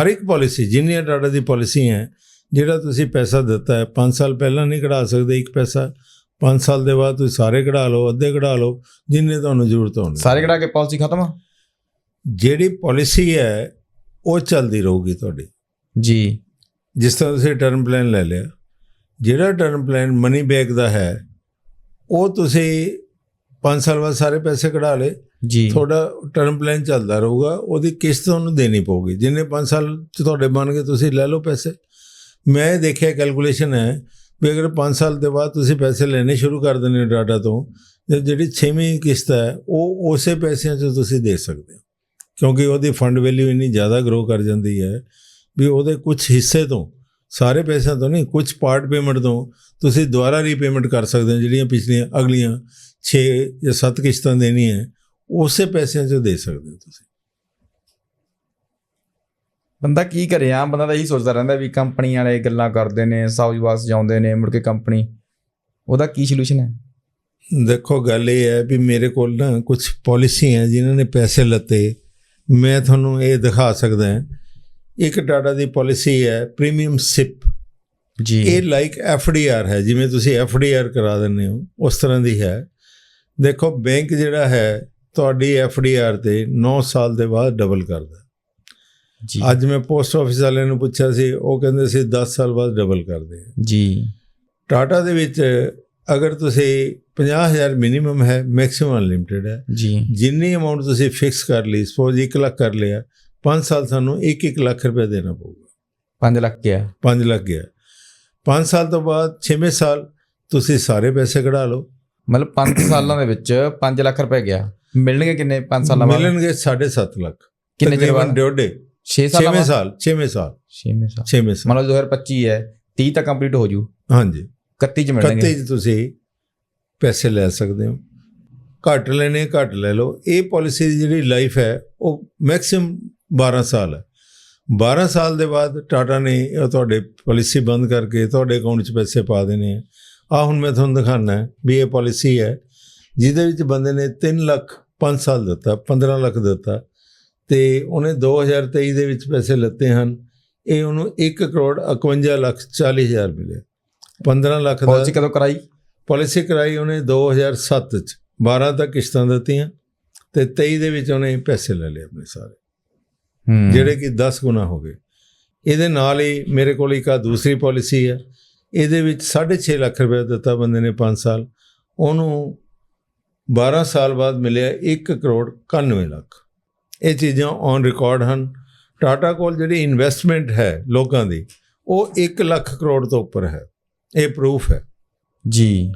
ਹਰ ਇੱਕ ਪਾਲਿਸੀ ਜਿੰਨੀਆਂ ਟਾਟਾ ਦੀ ਪਾਲਿਸੀ ਹੈ ਜਿਹੜਾ ਤੁਸੀਂ ਪੈਸਾ ਦਿੱਤਾ ਹੈ 5 ਸਾਲ ਪਹਿਲਾਂ ਨਹੀਂ ਕਢਾ ਸਕਦੇ ਇੱਕ ਪੈਸਾ। 5 ਸਾਲ ਦੇ ਬਾਅਦ ਤੁਸੀਂ ਸਾਰੇ ਕਢਾ ਲਓ ਅੱਧੇ ਕਢਾ ਲਓ ਜਿੰਨੇ ਤੁਹਾਨੂੰ ਜ਼ਰੂਰਤ ਹੋਣੀ। ਸਾਰੇ ਕਢਾ ਕੇ ਪਾਲਿਸੀ ਖਤਮ ਆ? ਜਿਹੜੀ ਪਾਲਿਸੀ ਹੈ ਉਹ ਚੱਲਦੀ ਰਹੂਗੀ ਤੁਹਾਡੀ। ਜੀ। ਜਿਸ ਤਰ੍ਹਾਂ ਤੁਸੀਂ ਟਰਮ ਪਲਾਨ ਲੈ ਲਿਆ ਜਿਹੜਾ ਟਰਮ ਪਲਾਨ ਮਨੀ ਬੈਕ ਦਾ ਹੈ ਉਹ ਤੁਸੀਂ 5 ਸਾਲ ਬਾਅਦ ਸਾਰੇ ਪੈਸੇ ਕਢਾ ਲਏ। ਜੀ। ਤੁਹਾਡਾ ਟਰਮ ਪਲਾਨ ਚੱਲਦਾ ਰਹੂਗਾ ਉਹਦੀ ਕਿਸ਼ਤ ਤੁਹਾਨੂੰ ਦੇਣੀ ਪਊਗੀ। ਜਿੰਨੇ 5 ਸਾਲ ਚ ਤੁਹਾਡੇ ਬਣ ਗਏ ਤੁਸੀਂ ਲੈ ਲਓ ਪੈਸੇ। ਮੈਂ ਦੇਖਿਆ ਕੈਲਕੂਲੇਸ਼ਨ ਹੈ ਵੀ ਅਗਰ 5 ਸਾਲ ਦੇ ਬਾਅਦ ਤੁਸੀਂ ਪੈਸੇ ਲੈਣੇ ਸ਼ੁਰੂ ਕਰ ਦਿੰਦੇ ਹੋ ਡਾਟਾ ਤੋਂ ਜਿਹੜੀ 6ਵੀਂ ਕਿਸ਼ਤ ਹੈ, ਉਹ ਉਸੇ ਪੈਸਿਆਂ 'ਚ ਤੁਸੀਂ ਦੇ ਸਕਦੇ ਹੋ। ਕਿਉਂਕਿ ਉਹਦੀ ਫੰਡ ਵੈਲਿਊ ਇੰਨੀ ਜ਼ਿਆਦਾ ਗਰੋ ਕਰ ਜਾਂਦੀ ਹੈ ਵੀ ਉਹਦੇ ਕੁਝ ਹਿੱਸੇ ਤੋਂ, ਸਾਰੇ ਪੈਸਿਆਂ ਤੋਂ ਨਹੀਂ ਕੁਝ ਪਾਰਟ ਪੇਮੈਂਟ ਤੋਂ ਤੁਸੀਂ ਦੁਬਾਰਾ ਰੀਪੇਮੈਂਟ ਕਰ ਸਕਦੇ ਹੋ, ਜਿਹੜੀਆਂ ਪਿਛਲੀਆਂ ਅਗਲੀਆਂ 6 ਜਾਂ 7 ਕਿਸ਼ਤਾਂ ਦੇਣੀਆਂ, ਉਸੇ ਪੈਸਿਆਂ 'ਚ ਦੇ ਸਕਦੇ ਹੋ ਤੁਸੀਂ। ਬੰਦਾ ਕੀ ਕਰੇ? ਆ ਬੰਦਾ ਤਾਂ ਇਹੀ ਸੋਚਦਾ ਰਹਿੰਦਾ ਵੀ ਕੰਪਨੀ ਵਾਲੇ ਗੱਲਾਂ ਕਰਦੇ ਨੇ ਸੌਜਵਾਸ ਜਾਉਂਦੇ ਨੇ ਮੁੜ ਕੇ ਕੰਪਨੀ। ਉਹਦਾ ਕੀ ਸੋਲੂਸ਼ਨ ਹੈ? ਦੇਖੋ ਗੱਲ ਇਹ ਹੈ ਵੀ ਮੇਰੇ ਕੋਲ ਨਾ ਕੁਝ ਪਾਲਿਸੀਆਂ ਜਿਨ੍ਹਾਂ ਨੇ ਪੈਸੇ ਲੱਤੇ। ਮੈਂ ਤੁਹਾਨੂੰ ਇਹ ਦਿਖਾ ਸਕਦਾ ਹਾਂ। ਇੱਕ ਟਾਟਾ ਦੀ ਪਾਲਿਸੀ ਹੈ ਪ੍ਰੀਮੀਅਮ ਸਿਪ ਜੀ। ਇਹ ਲਾਈਕ ਐਫਡੀਆਰ ਹੈ ਜਿਵੇਂ ਤੁਸੀਂ ਐਫਡੀਆਰ ਕਰਾ ਦਿੰਦੇ ਹੋ ਉਸ ਤਰ੍ਹਾਂ ਦੀ ਹੈ। ਦੇਖੋ ਬੈਂਕ ਜਿਹੜਾ ਹੈ ਤੁਹਾਡੀ ਐਫਡੀਆਰ ਤੇ 9 ਸਾਲ ਦੇ ਬਾਅਦ ਡਬਲ ਕਰਦਾ। ਅੱਜ ਮੈਂ ਪੋਸਟ ਆਫਿਸ ਵਾਲਿਆਂ ਨੂੰ ਪੁੱਛਿਆ ਸੀ ਉਹ ਕਹਿੰਦੇ ਸੀ 10 ਸਾਲ ਬਾਅਦ ਡਬਲ ਕਰਦੇ ਆ। ਜੀ। ਟਾਟਾ ਦੇ ਵਿੱਚ ਅਗਰ ਤੁਸੀਂ 50000 ਮਿਨੀਮਮ ਹੈ ਮੈਕਸਿਮਮ ਅਨਲਿਮਿਟਿਡ ਹੈ। ਜੀ। ਜਿੰਨੀ ਅਮਾਉਂਟ ਤੁਸੀਂ ਫਿਕਸ ਕਰ ਲਈ ਸਪੋਜ਼ 1 ਲੱਖ ਕਰ ਲਿਆ 5 ਸਾਲ ਸਾਨੂੰ 1-1 ਲੱਖ ਰੁਪਏ ਦੇਣਾ ਪਊਗਾ। 5 ਲੱਖ ਗਿਆ 5 ਲੱਖ ਗਿਆ। 5 ਸਾਲ ਤੋਂ ਬਾਅਦ 6ਵੇਂ ਸਾਲ ਤੁਸੀਂ ਸਾਰੇ ਪੈਸੇ ਕਢਾ ਲਓ। ਮਤਲਬ 5 ਸਾਲਾਂ ਦੇ ਵਿੱਚ 5 ਲੱਖ ਰੁਪਏ ਗਿਆ। ਮਿਲਣਗੇ ਕਿੰਨੇ 5 ਸਾਲਾਂ ਬਾਅਦ? ਮਿਲਣਗੇ 7.5 ਲੱਖ। ਕਿੰਨੇ ਚਿਰ ਬਾਅਦ? ਡੇਢੇ 6 ਸਾਲਾਂ 6ਵੇਂ ਬਾਅਦ ਸਾਲ 6ਵੇਂ ਸਾਲ। 6ਵੇਂ ਸਾਲ। 6ਵੇਂ ਸਾਲ। ਮਤਲਬ 2025 ਹੈ 30 ਤੱਕ ਕੰਪਲੀਟ ਹੋ ਜੂ। ਹਾਂਜੀ। 31 ਚ ਮਿਲਣਗੇ 31 ਚ ਤੁਸੀਂ ਪੈਸੇ ਲੈ ਸਕਦੇ ਹੋ। ਘੱਟ ਲੈਣੇ ਘੱਟ ਲੈ ਲਓ। ਇਹ ਪਾਲਿਸੀ ਦੀ ਜਿਹੜੀ ਲਾਈਫ ਹੈ ਉਹ ਮੈਕਸਿਮਮ 12 ਸਾਲ ਹੈ। 12 ਸਾਲ ਦੇ ਬਾਅਦ ਟਾਟਾ ਨੇ ਇਹ ਤੁਹਾਡੇ ਪਾਲਿਸੀ ਬੰਦ ਕਰਕੇ ਤੁਹਾਡੇ ਅਕਾਊਂਟ 'ਚ ਪੈਸੇ ਪਾ ਦੇਣੇ ਆ। ਆ ਹੁਣ ਮੈਂ ਤੁਹਾਨੂੰ ਦਿਖਾਣਾ ਹੈ ਵੀ ਇਹ ਪਾਲਿਸੀ ਹੈ ਜਿਹਦੇ ਵਿੱਚ ਬੰਦੇ ਨੇ 3 ਲੱਖ 5 ਸਾਲ ਦਿੱਤਾ 15 ਲੱਖ ਦਿੱਤਾ। ਤੇ ਉਹਨੇ 2023 ਦੇ ਵਿੱਚ ਪੈਸੇ ਲੱਤੇ ਹਨ। ਇਹ ਉਹਨੂੰ 1 ਕਰੋੜ 51 ਲੱਖ 40 ਹਜ਼ਾਰ ਮਿਲੇ 15 ਲੱਖ ਦਾ ਪਾਲਿਸੀ ਕਦੋਂ ਕਰਾਈ? ਪਾਲਿਸੀ ਕਰਾਈ ਉਹਨੇ 2007 ਚ। 12 ਤੱਕ ਕਿਸ਼ਤਾਂ ਦਿੱਤੀਆਂ ਤੇ 23 ਦੇ ਵਿੱਚ ਉਹਨੇ ਪੈਸੇ ਲੈ ਲਏ ਆਪਣੇ ਸਾਰੇ। ਹੂੰ। ਜਿਹੜੇ ਕਿ 10 ਗੁਣਾ ਹੋ ਗਏ। ਇਹਦੇ ਨਾਲ ਹੀ ਮੇਰੇ ਕੋਲ ਇੱਕ ਆ ਦੂਸਰੀ ਪਾਲਿਸੀ ਹੈ ਇਹਦੇ ਵਿੱਚ 6.5 ਲੱਖ ਰੁਪਏ ਦਿੱਤਾ ਬੰਦੇ ਨੇ 5 ਸਾਲ। ਉਹਨੂੰ 12 ਸਾਲ ਬਾਅਦ ਮਿਲਿਆ 1 ਕਰੋੜ 91 ਲੱਖ। ਇਹ ਚੀਜ਼ਾਂ ਔਨ ਰਿਕਾਰਡ ਹਨ। ਟਾਟਾ ਕੋਲ ਜਿਹੜੀ ਇਨਵੈਸਟਮੈਂਟ ਹੈ ਲੋਕਾਂ ਦੀ ਉਹ 1 ਲੱਖ ਕਰੋੜ ਤੋਂ ਉੱਪਰ ਹੈ। ਇਹ ਪ੍ਰੂਫ ਹੈ। ਜੀ।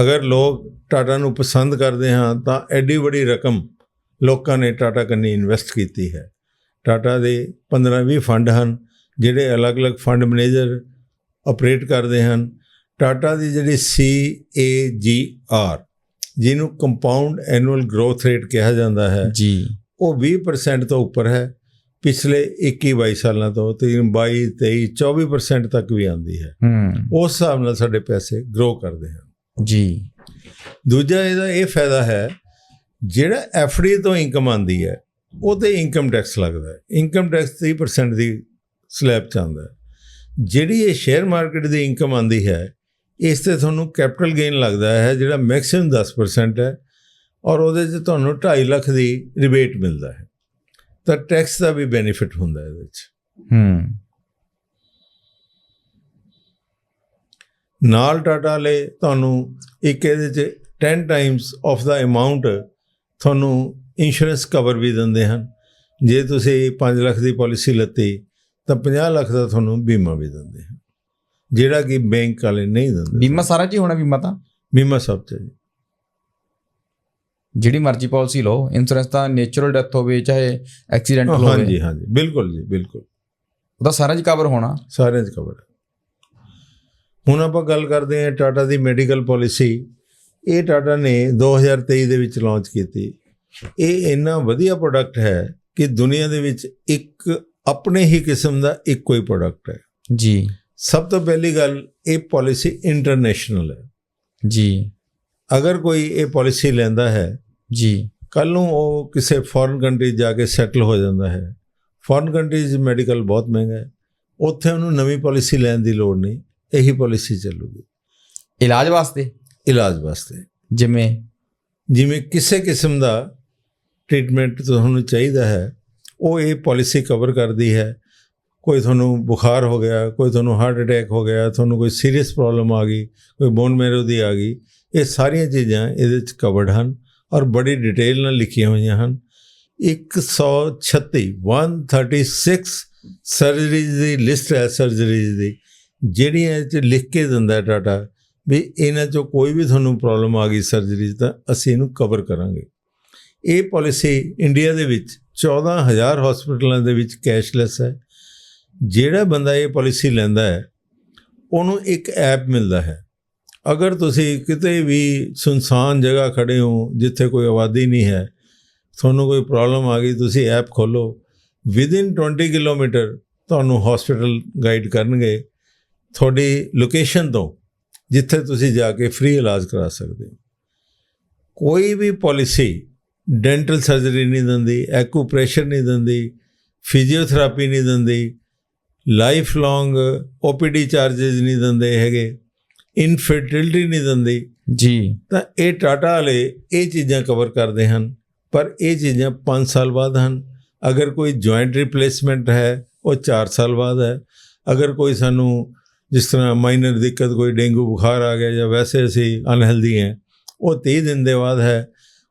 ਅਗਰ ਲੋਕ ਟਾਟਾ ਨੂੰ ਪਸੰਦ ਕਰਦੇ ਹਾਂ ਤਾਂ ਐਡੀ ਵੱਡੀ ਰਕਮ ਲੋਕਾਂ ਨੇ ਟਾਟਾ ਕੰਨੀ ਇਨਵੈਸਟ ਕੀਤੀ ਹੈ। ਟਾਟਾ ਦੇ 15-20 ਫੰਡ ਹਨ ਜਿਹੜੇ ਅਲੱਗ-ਅਲੱਗ ਫੰਡ ਮੈਨੇਜਰ ਆਪਰੇਟ ਕਰਦੇ ਹਨ। ਟਾਟਾ ਦੀ ਜਿਹੜੀ ਸੀ ਏ ਜੀ ਆਰ ਜਿਹਨੂੰ ਕੰਪਾਊਂਡ ਐਨੂਅਲ ਗਰੋਥ ਰੇਟ ਕਿਹਾ ਜਾਂਦਾ ਹੈ ਜੀ। ਉਹ 20% ਤੋਂ ਉੱਪਰ ਹੈ ਪਿਛਲੇ 21 22 ਸਾਲਾਂ ਤੋਂ ਤੇ 22 23 24% ਤੱਕ ਵੀ ਆਉਂਦੀ ਹੈ। ਉਸ ਹਿਸਾਬ ਨਾਲ ਸਾਡੇ ਪੈਸੇ ਗਰੋ ਕਰਦੇ ਹਨ। ਜੀ। ਦੂਜਾ ਇਹਦਾ ਇਹ ਫਾਇਦਾ ਹੈ ਜਿਹੜਾ ਐਫਡੀ ਤੋਂ ਇਨਕਮ ਆਉਂਦੀ ਹੈ ਉਹ ਤੇ ਇਨਕਮ ਟੈਕਸ ਲੱਗਦਾ ਹੈ। ਇਨਕਮ ਟੈਕਸ 30% ਦੀ ਸਲੈਬ ਚ ਆਉਂਦਾ ਹੈ। ਜਿਹੜੀ ਇਹ ਸ਼ੇਅਰ ਮਾਰਕੀਟ ਦੀ ਇਨਕਮ ਆਉਂਦੀ ਹੈ ਇਸ ਤੇ ਤੁਹਾਨੂੰ ਕੈਪੀਟਲ ਗੇਨ ਲੱਗਦਾ ਹੈ ਜਿਹੜਾ ਮੈਕਸਿਮਮ 10% ਹੈ ਔਰ ਉਹਦੇ 'ਚ ਤੁਹਾਨੂੰ 2.5 ਲੱਖ ਦੀ ਰਿਬੇਟ ਮਿਲਦਾ ਹੈ। ਤਾਂ ਟੈਕਸ ਦਾ ਵੀ ਬੈਨੀਫਿਟ ਹੁੰਦਾ ਇਹਦੇ 'ਚ। ਹੂੰ। ਨਾਲ ਟਾਟਾ ਲੈ ਤੁਹਾਨੂੰ ਇੱਕ ਇਹਦੇ 'ਚ 10 ਟਾਈਮਸ ਆਫ ਦਾ ਅਮਾਉਂਟ ਤੁਹਾਨੂੰ ਇੰਸ਼ੋਰੈਂਸ ਕਵਰ ਵੀ ਦਿੰਦੇ ਹਨ। ਜੇ ਤੁਸੀਂ 5 ਲੱਖ ਦੀ ਪਾਲਿਸੀ ਲੱਤੀ ਤਾਂ 50 ਲੱਖ ਦਾ ਤੁਹਾਨੂੰ ਬੀਮਾ ਵੀ ਦਿੰਦੇ ਹਨ। ਜਿਹੜਾ ਕਿ ਬੈਂਕ ਵਾਲੇ ਨਹੀਂ ਦਿੰਦੇ। ਬੀਮਾ ਸਾਰਾ ਚ ਹੀ ਹੋਣਾ ਬੀਮਾ ਤਾਂ? ਬੀਮਾ ਸਭ ਹੈ ਜੀ। ਜਿਹੜੀ ਮਰਜ਼ੀ ਪਾਲਿਸੀ ਲਓ ਇੰਸ਼ੋਰੈਂਸ ਤਾਂ ਨੇਚਰਲ ਡੈਥ ਹੋਵੇ ਚਾਹੇ ਐਕਸੀਡੈਂਟਲ ਹੋਵੇ। ਹਾਂਜੀ ਹਾਂਜੀ ਬਿਲਕੁਲ ਜੀ ਬਿਲਕੁਲ। ਉਹਦਾ ਸਾਰਾ ਚ ਕਵਰ ਹੋਣਾ। ਸਾਰਿਆਂ 'ਚ ਕਵਰ ਹੁਣ ਆਪਾਂ ਗੱਲ ਕਰਦੇ ਹਾਂ ਟਾਟਾ ਦੀ ਮੈਡੀਕਲ ਪਾਲਿਸੀ ਇਹ ਟਾਟਾ ਨੇ 2023 ਦੇ ਵਿੱਚ ਲਾਂਚ ਕੀਤੀ। ਇਹ ਇੰਨਾ ਵਧੀਆ ਪ੍ਰੋਡਕਟ ਹੈ ਕਿ ਦੁਨੀਆ ਦੇ ਵਿੱਚ ਇੱਕ ਆਪਣੇ ਹੀ ਕਿਸਮ ਦਾ ਇੱਕੋ ਹੀ ਪ੍ਰੋਡਕਟ ਹੈ। ਜੀ। ਸਭ ਤੋਂ ਪਹਿਲੀ ਗੱਲ ਇਹ ਪਾਲਿਸੀ ਇੰਟਰਨੈਸ਼ਨਲ ਹੈ। ਜੀ। ਅਗਰ ਕੋਈ ਇਹ ਪਾਲਿਸੀ ਲੈਂਦਾ ਹੈ ਜੀ। ਕੱਲ ਨੂੰ ਉਹ ਕਿਸੇ ਫੋਰਨ ਕੰਟਰੀ ਜਾ ਕੇ ਸੈਟਲ ਹੋ ਜਾਂਦਾ ਹੈ। ਫੋਰਨ ਕੰਟਰੀਜ਼ ਮੈਡੀਕਲ ਬਹੁਤ ਮਹਿੰਗਾ ਹੈ। ਉੱਥੇ ਉਹਨੂੰ ਨਵੀਂ ਪਾਲਿਸੀ ਲੈਣ ਦੀ ਲੋੜ ਨਹੀਂ। ਇਹੀ ਪਾਲਿਸੀ ਚੱਲੂਗੀ। ਇਲਾਜ ਵਾਸਤੇ? ਇਲਾਜ ਵਾਸਤੇ। ਜਿਵੇਂ? ਜਿਵੇਂ ਕਿਸੇ ਕਿਸਮ ਦਾ ਟ੍ਰੀਟਮੈਂਟ ਤੁਹਾਨੂੰ ਚਾਹੀਦਾ ਹੈ ਉਹ ਇਹ ਪਾਲਿਸੀ ਕਵਰ ਕਰਦੀ ਹੈ। ਕੋਈ ਤੁਹਾਨੂੰ ਬੁਖਾਰ ਹੋ ਗਿਆ ਕੋਈ ਤੁਹਾਨੂੰ ਹਾਰਟ ਅਟੈਕ ਹੋ ਗਿਆ ਤੁਹਾਨੂੰ ਕੋਈ ਸੀਰੀਅਸ ਪ੍ਰੋਬਲਮ ਆ ਗਈ ਕੋਈ ਬੋਨ ਮੈਰੋ ਦੀ ਆ ਗਈ ਇਹ ਸਾਰੀਆਂ ਚੀਜ਼ਾਂ ਇਹਦੇ ਵਿੱਚ ਕਵਰਡ ਹਨ। ਔਰ ਬੜੀ ਡਿਟੇਲ ਨਾਲ ਲਿਖੀਆਂ ਹੋਈਆਂ ਹਨ। 136 136 ਸਰਜਰੀਜ਼ ਦੀ ਲਿਸਟ ਹੈ ਸਰਜਰੀਜ਼ ਦੀ। ਜਿਹੜੀਆਂ ਇਹ 'ਚ ਲਿਖ ਕੇ ਦਿੰਦਾ ਡਾਟਾ ਵੀ ਇਹਨਾਂ ਚੋਂ ਕੋਈ ਵੀ ਤੁਹਾਨੂੰ ਪ੍ਰੋਬਲਮ ਆ ਗਈ ਸਰਜਰੀਜ਼ ਤਾਂ ਅਸੀਂ ਇਹਨੂੰ ਕਵਰ ਕਰਾਂਗੇ। ਇਹ ਪਾਲਿਸੀ ਇੰਡੀਆ ਦੇ ਵਿੱਚ 14000 ਹਸਪੀਟਲਾਂ ਦੇ ਵਿੱਚ ਕੈਸ਼ਲੈਸ ਹੈ। ਜਿਹੜਾ ਬੰਦਾ ਇਹ ਪਾਲਿਸੀ ਲੈਂਦਾ ਹੈ, ਉਹਨੂੰ ਇੱਕ ਐਪ ਮਿਲਦਾ ਹੈ। ਅਗਰ ਤੁਸੀਂ ਕਿਤੇ ਵੀ ਸੁਨਸਾਨ ਜਗ੍ਹਾ ਖੜੇ ਹੋ ਜਿੱਥੇ ਕੋਈ ਆਬਾਦੀ ਨਹੀਂ ਹੈ, ਤੁਹਾਨੂੰ ਕੋਈ ਪ੍ਰੋਬਲਮ ਆ ਗਈ, ਤੁਸੀਂ ਐਪ ਖੋਲੋ ਵਿਦਿਨ 20 ਕਿਲੋਮੀਟਰ ਤੁਹਾਨੂੰ ਹਸਪੀਟਲ ਗਾਈਡ ਕਰਨਗੇ ਤੁਹਾਡੀ ਲੋਕੇਸ਼ਨ ਤੋਂ, ਜਿੱਥੇ ਤੁਸੀਂ ਜਾ ਕੇ ਫ੍ਰੀ ਇਲਾਜ ਕਰਾ ਸਕਦੇ ਹੋ। ਕੋਈ ਵੀ ਪਾਲਿਸੀ ਡੈਂਟਲ ਸਰਜਰੀ ਨਹੀਂ ਦਿੰਦੀ ਐਕੂਪ੍ਰੈਸ਼ਰ ਨਹੀਂ ਦਿੰਦੀ ਫਿਜ਼ੀਓਥੈਰੇਪੀ ਨਹੀਂ ਦਿੰਦੀ ਲਾਈਫ ਲੌਂਗ ਓਪੀਡੀ ਚਾਰजेस ਨਹੀਂ ਦਿੰਦੇ ਹੈਗੇ। ਇਨਫਰਟੀਲਿਟੀ ਨਹੀਂ ਦਿੰਦੀ। ਜੀ। ਤਾਂ ਇਹ ਟਾਟਾ ਵਾਲੇ ਇਹ ਚੀਜ਼ਾਂ ਕਵਰ ਕਰਦੇ ਹਨ ਪਰ ਇਹ ਚੀਜ਼ਾਂ 5 ਸਾਲ ਬਾਅਦ ਹਨ। ਅਗਰ ਕੋਈ ਜੁਆਇੰਟ ਰਿਪਲੇਸਮੈਂਟ ਹੈ ਉਹ 4 ਸਾਲ ਬਾਅਦ ਹੈ। ਅਗਰ ਕੋਈ ਸਾਨੂੰ ਜਿਸ ਤਰ੍ਹਾਂ ਮਾਈਨਰ ਦਿੱਕਤ ਕੋਈ ਡੇਂਗੂ ਬੁਖਾਰ ਆ ਗਿਆ ਜਾਂ ਵੈਸੇ ਅਸੀਂ ਅਨਹੈਲਦੀ ਹੈ ਉਹ 30 ਦਿਨ ਦੇ ਬਾਅਦ ਹੈ।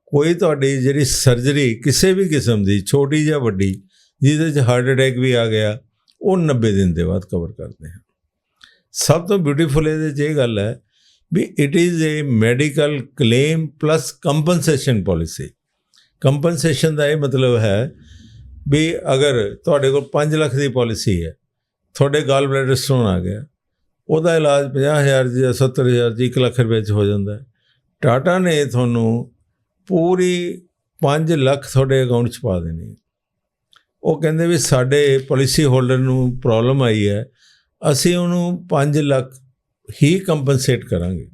ਕੋਈ ਤੁਹਾਡੀ ਜਿਹੜੀ ਸਰਜਰੀ ਕਿਸੇ ਵੀ ਕਿਸਮ ਦੀ ਛੋਟੀ ਜਾਂ ਵੱਡੀ ਜਿਹਦੇ 'ਚ ਹਾਰਟ ਅਟੈਕ ਵੀ ਆ ਗਿਆ ਉਹ 90 ਦਿਨ ਦੇ ਬਾਅਦ ਕਵਰ ਕਰਦੇ ਹਨ। ਸਭ ਤੋਂ ਬਿਊਟੀਫੁਲ ਇਹਦੇ 'ਚ ਇਹ ਗੱਲ ਹੈ ਵੀ it is a medical claim plus compensation policy compensation ਦਾ ਇਹ ਮਤਲਬ ਹੈ ਵੀ ਅਗਰ ਤੁਹਾਡੇ ਕੋਲ 5 ਲੱਖ ਦੀ ਪਾਲਿਸੀ ਹੈ, ਤੁਹਾਡੇ ਗਾਲ ਬਲੈਡਰ ਸਟੋਨ ਆ ਗਿਆ, ਉਹਦਾ ਇਲਾਜ 50000 ਜਾਂ 70000 ਜੀ 1 ਲੱਖ ਰੁਪਏ 'ਚ ਹੋ ਜਾਂਦਾ ਹੈ। ਟਾਟਾ ਨੇ ਤੁਹਾਨੂੰ ਪੂਰੀ 5 ਲੱਖ ਤੁਹਾਡੇ ਅਕਾਊਂਟ 'ਚ ਪਾ ਦੇਣੀ ਉਹ ਕਹਿੰਦੇ ਵੀ ਸਾਡੇ ਪਾਲਿਸੀ ਹੋਲਡਰ ਨੂੰ ਪ੍ਰੋਬਲਮ ਆਈ ਹੈ ਅਸੀਂ ਉਹਨੂੰ 5 ਲੱਖ ਹੀ ਕੰਪਨਸੇਟ ਕਰਾਂਗੇ।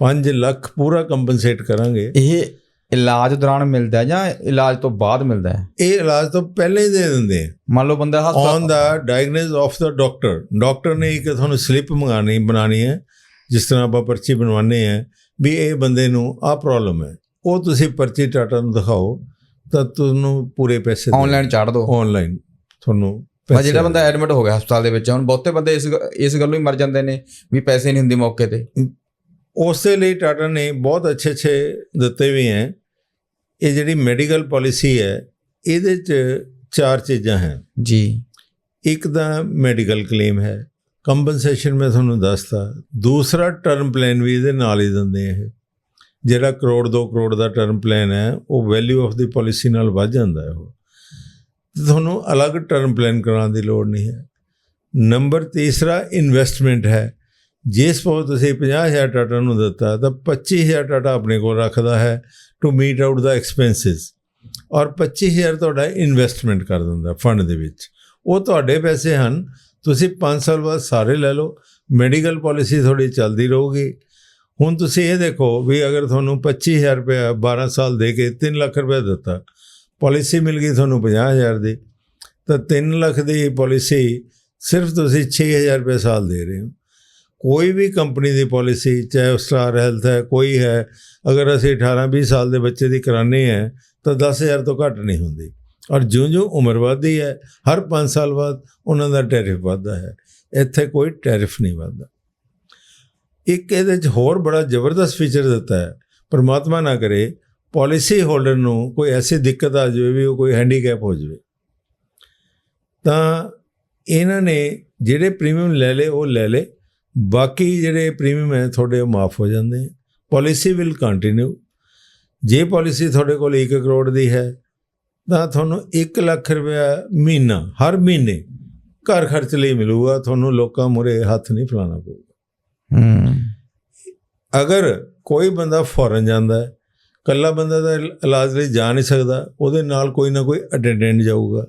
5 ਲੱਖ ਪੂਰਾ ਕੰਪਨਸੇਟ ਕਰਾਂਗੇ। ਇਹ ਇਲਾਜ ਦੌਰਾਨ ਮਿਲਦਾ ਹੈ ਜਾਂ ਇਲਾਜ ਤੋਂ ਬਾਅਦ ਮਿਲਦਾ ਹੈ? ਇਹ ਇਲਾਜ ਤੋਂ ਪਹਿਲਾਂ ਹੀ ਦੇ ਦਿੰਦੇ ਆ। ਮੰਨ ਲਓ ਬੰਦਾ ਔਨ ਹਸਪਤਾਲ ਦਾ ਡਾਇਗਨੋਸ ਆਫ ਦਾ ਡਾਕਟਰ ਡਾਕਟਰ ਨੇ ਇੱਕ ਤੁਹਾਨੂੰ ਸਲਿੱਪ ਮੰਗਾਣੀ ਬਣਾਣੀ ਹੈ ਜਿਸ ਤਰ੍ਹਾਂ ਆਪਾਂ ਪਰਚੀ ਬਣਵਾਉਂਦੇ ਆ ਵੀ ਇਹ ਬੰਦੇ ਨੂੰ ਆਹ ਪ੍ਰੋਬਲਮ ਹੈ। ਉਹ ਤੁਸੀਂ ਪਰਚੀ ਟਾਟਾ ਨੂੰ ਦਿਖਾਓ ਤਾਂ ਤੁਹਾਨੂੰ ਪੂਰੇ ਪੈਸੇ ਆਨਲਾਈਨ ਚਾੜ ਦੋ ਆਨਲਾਈਨ ਤੁਹਾਨੂੰ ਪਰ ਜਿਹੜਾ ਬੰਦਾ ਐਡਮਿਟ ਹੋ ਗਿਆ ਹਸਪਤਾਲ ਦੇ ਵਿੱਚ ਹੁਣ ਬਹੁਤੇ ਬੰਦੇ ਇਸ ਇਸ ਗੱਲੋਂ ਹੀ ਮਰ ਜਾਂਦੇ ਨੇ ਵੀ ਪੈਸੇ ਨਹੀਂ ਹੁੰਦੇ ਮੌਕੇ ਤੇ। ਉਸੇ ਲਈ ਟਾਟਾ ਨੇ ਬਹੁਤ ਅੱਛੇ ਅੱਛੇ ਦਿੱਤੇ ਵੀ ਹੈ। ਇਹ ਜਿਹੜੀ ਮੈਡੀਕਲ ਪਾਲਿਸੀ ਹੈ ਇਹਦੇ 'ਚ ਚਾਰ ਚੀਜ਼ਾਂ ਹਨ ਜੀ। ਇੱਕ ਤਾਂ ਮੈਡੀਕਲ ਕਲੇਮ ਹੈ। ਕੰਪਨਸੇਸ਼ਨ ਮੈਂ ਤੁਹਾਨੂੰ ਦੱਸਤਾ। ਦੂਸਰਾ ਟਰਮ ਪਲਾਨ ਵੀ ਇਹਦੇ ਨਾਲ ਹੀ ਦਿੰਦੇ ਆ ਇਹ। ਜਿਹੜਾ ਕਰੋੜ 2 ਕਰੋੜ ਦਾ ਟਰਮ ਪਲਾਨ ਹੈ ਉਹ ਵੈਲਿਊ ਆਫ ਦੀ ਪਾਲਿਸੀ ਨਾਲ ਵੱਧ ਜਾਂਦਾ ਹੈ ਉਹ। ਤੁਹਾਨੂੰ ਅਲੱਗ ਟਰਮ ਪਲਾਨ ਕਰਾਉਣ ਦੀ ਲੋੜ ਨਹੀਂ ਹੈ। ਨੰਬਰ ਤੀਸਰਾ ਇਨਵੈਸਟਮੈਂਟ ਹੈ। ਜਿਸ ਪੋ ਤੁਸੀਂ 50000 ਟਾਟਾ ਨੂੰ ਦਿੱਤਾ, ਤਾਂ 25000 ਟਾਟਾ ਆਪਣੇ ਕੋਲ ਰੱਖਦਾ ਹੈ ਟੂ ਮੀਟ ਆਊਟ ਦਾ ਐਕਸਪੈਂਸਸ ਔਰ 25000 ਤੁਹਾਡਾ ਇਨਵੈਸਟਮੈਂਟ ਕਰ ਦਿੰਦਾ ਫੰਡ ਦੇ ਵਿੱਚ। ਉਹ ਤੁਹਾਡੇ ਪੈਸੇ ਹਨ। ਤੁਸੀਂ 5 ਸਾਲ ਬਾਅਦ ਸਾਰੇ ਲੈ ਲਓ। ਮੈਡੀਕਲ ਪਾਲਿਸੀ ਤੁਹਾਡੀ ਚੱਲਦੀ ਰਹੂਗੀ। ਹੁਣ ਤੁਸੀਂ ਇਹ ਦੇਖੋ ਵੀ ਅਗਰ ਤੁਹਾਨੂੰ 25000 ਰੁਪਏ 12 ਸਾਲ ਦੇ ਕੇ 3 ਲੱਖ ਰੁਪਏ ਦਿੱਤਾ ਪਾਲਿਸੀ ਮਿਲ ਗਈ ਤੁਹਾਨੂੰ 50000 ਦੀ, ਤਾਂ 3 ਲੱਖ ਦੀ ਪਾਲਿਸੀ ਸਿਰਫ ਤੁਸੀਂ 6000 ਰੁਪਏ ਸਾਲ ਦੇ ਰਹੇ ਹੋ। ਕੋਈ ਵੀ ਕੰਪਨੀ ਦੀ ਪਾਲਿਸੀ, ਚਾਹੇ ਉਹ ਸਟਾਰ ਹੈਲਥ ਹੈ, ਕੋਈ ਹੈ, ਅਗਰ ਅਸੀਂ 18 20 ਸਾਲ ਦੇ ਬੱਚੇ ਦੀ ਕਰਾਉਂਦੇ ਹੈ, ਤਾਂ 10000 ਤੋਂ ਘੱਟ ਨਹੀਂ ਹੁੰਦੀ। ਔਰ ਜਿਉਂ-ਜਿਉਂ ਉਮਰ ਵੱਧਦੀ ਹੈ, ਹਰ 5 ਸਾਲ ਬਾਅਦ ਉਹਨਾਂ ਦਾ ਟੈਰਿਫ ਵੱਧਦਾ ਹੈ। ਇੱਥੇ ਕੋਈ ਟੈਰਿਫ ਨਹੀਂ ਵੱਧਦਾ। ਇੱਕ ਇਹਦੇ 'ਚ ਹੋਰ ਬੜਾ ਜ਼ਬਰਦਸਤ ਫੀਚਰ ਦਿੱਤਾ ਹੈ। ਪਰਮਾਤਮਾ ਨਾ ਕਰੇ ਪਾਲਿਸੀ ਹੋਲਡਰ ਨੂੰ ਕੋਈ ਐਸੀ ਦਿੱਕਤ ਆ ਜਾਵੇ ਵੀ ਉਹ ਕੋਈ ਹੈਂਡੀਕੈਪ ਹੋ ਜਾਵੇ। ਤਾਂ ਇਹਨਾਂ ਨੇ ਜਿਹੜੇ ਪ੍ਰੀਮੀਅਮ ਲੈ ਲੇ ਉਹ ਲੈ ਲੇ ਬਾਕੀ ਜਿਹੜੇ ਪ੍ਰੀਮੀਅਮ ਹੈ ਤੁਹਾਡੇ ਉਹ ਮਾਫ ਹੋ ਜਾਂਦੇ ਪਾਲਿਸੀ ਵਿਲ ਕੰਟੀਨਿਊ ਜੇ ਪਾਲਿਸੀ ਤੁਹਾਡੇ ਕੋਲ 1 ਕਰੋੜ ਦੀ ਹੈ ਤਾਂ ਤੁਹਾਨੂੰ 1 ਲੱਖ ਰੁਪਇਆ ਮਹੀਨਾ ਹਰ ਮਹੀਨੇ ਘਰ ਖਰਚ ਲਈ ਮਿਲੂਗਾ। ਤੁਹਾਨੂੰ ਲੋਕਾਂ ਮੁਰੇ ਹੱਥ ਨਹੀਂ ਫਲਾਣਾ ਪਊਗਾ। ਹੂੰ। ਅਗਰ ਕੋਈ ਬੰਦਾ ਫੋਰਨ ਜਾਂਦਾ ਹੈ ਕੱਲਾ ਬੰਦਾ ਤਾਂ ਇਲ- ਇਲਾਜ ਲਈ ਜਾ ਨਹੀਂ ਸਕਦਾ, ਉਹਦੇ ਨਾਲ ਕੋਈ ਨਾ ਕੋਈ ਅਟੈਂਡੈਂਟ ਜਾਊਗਾ।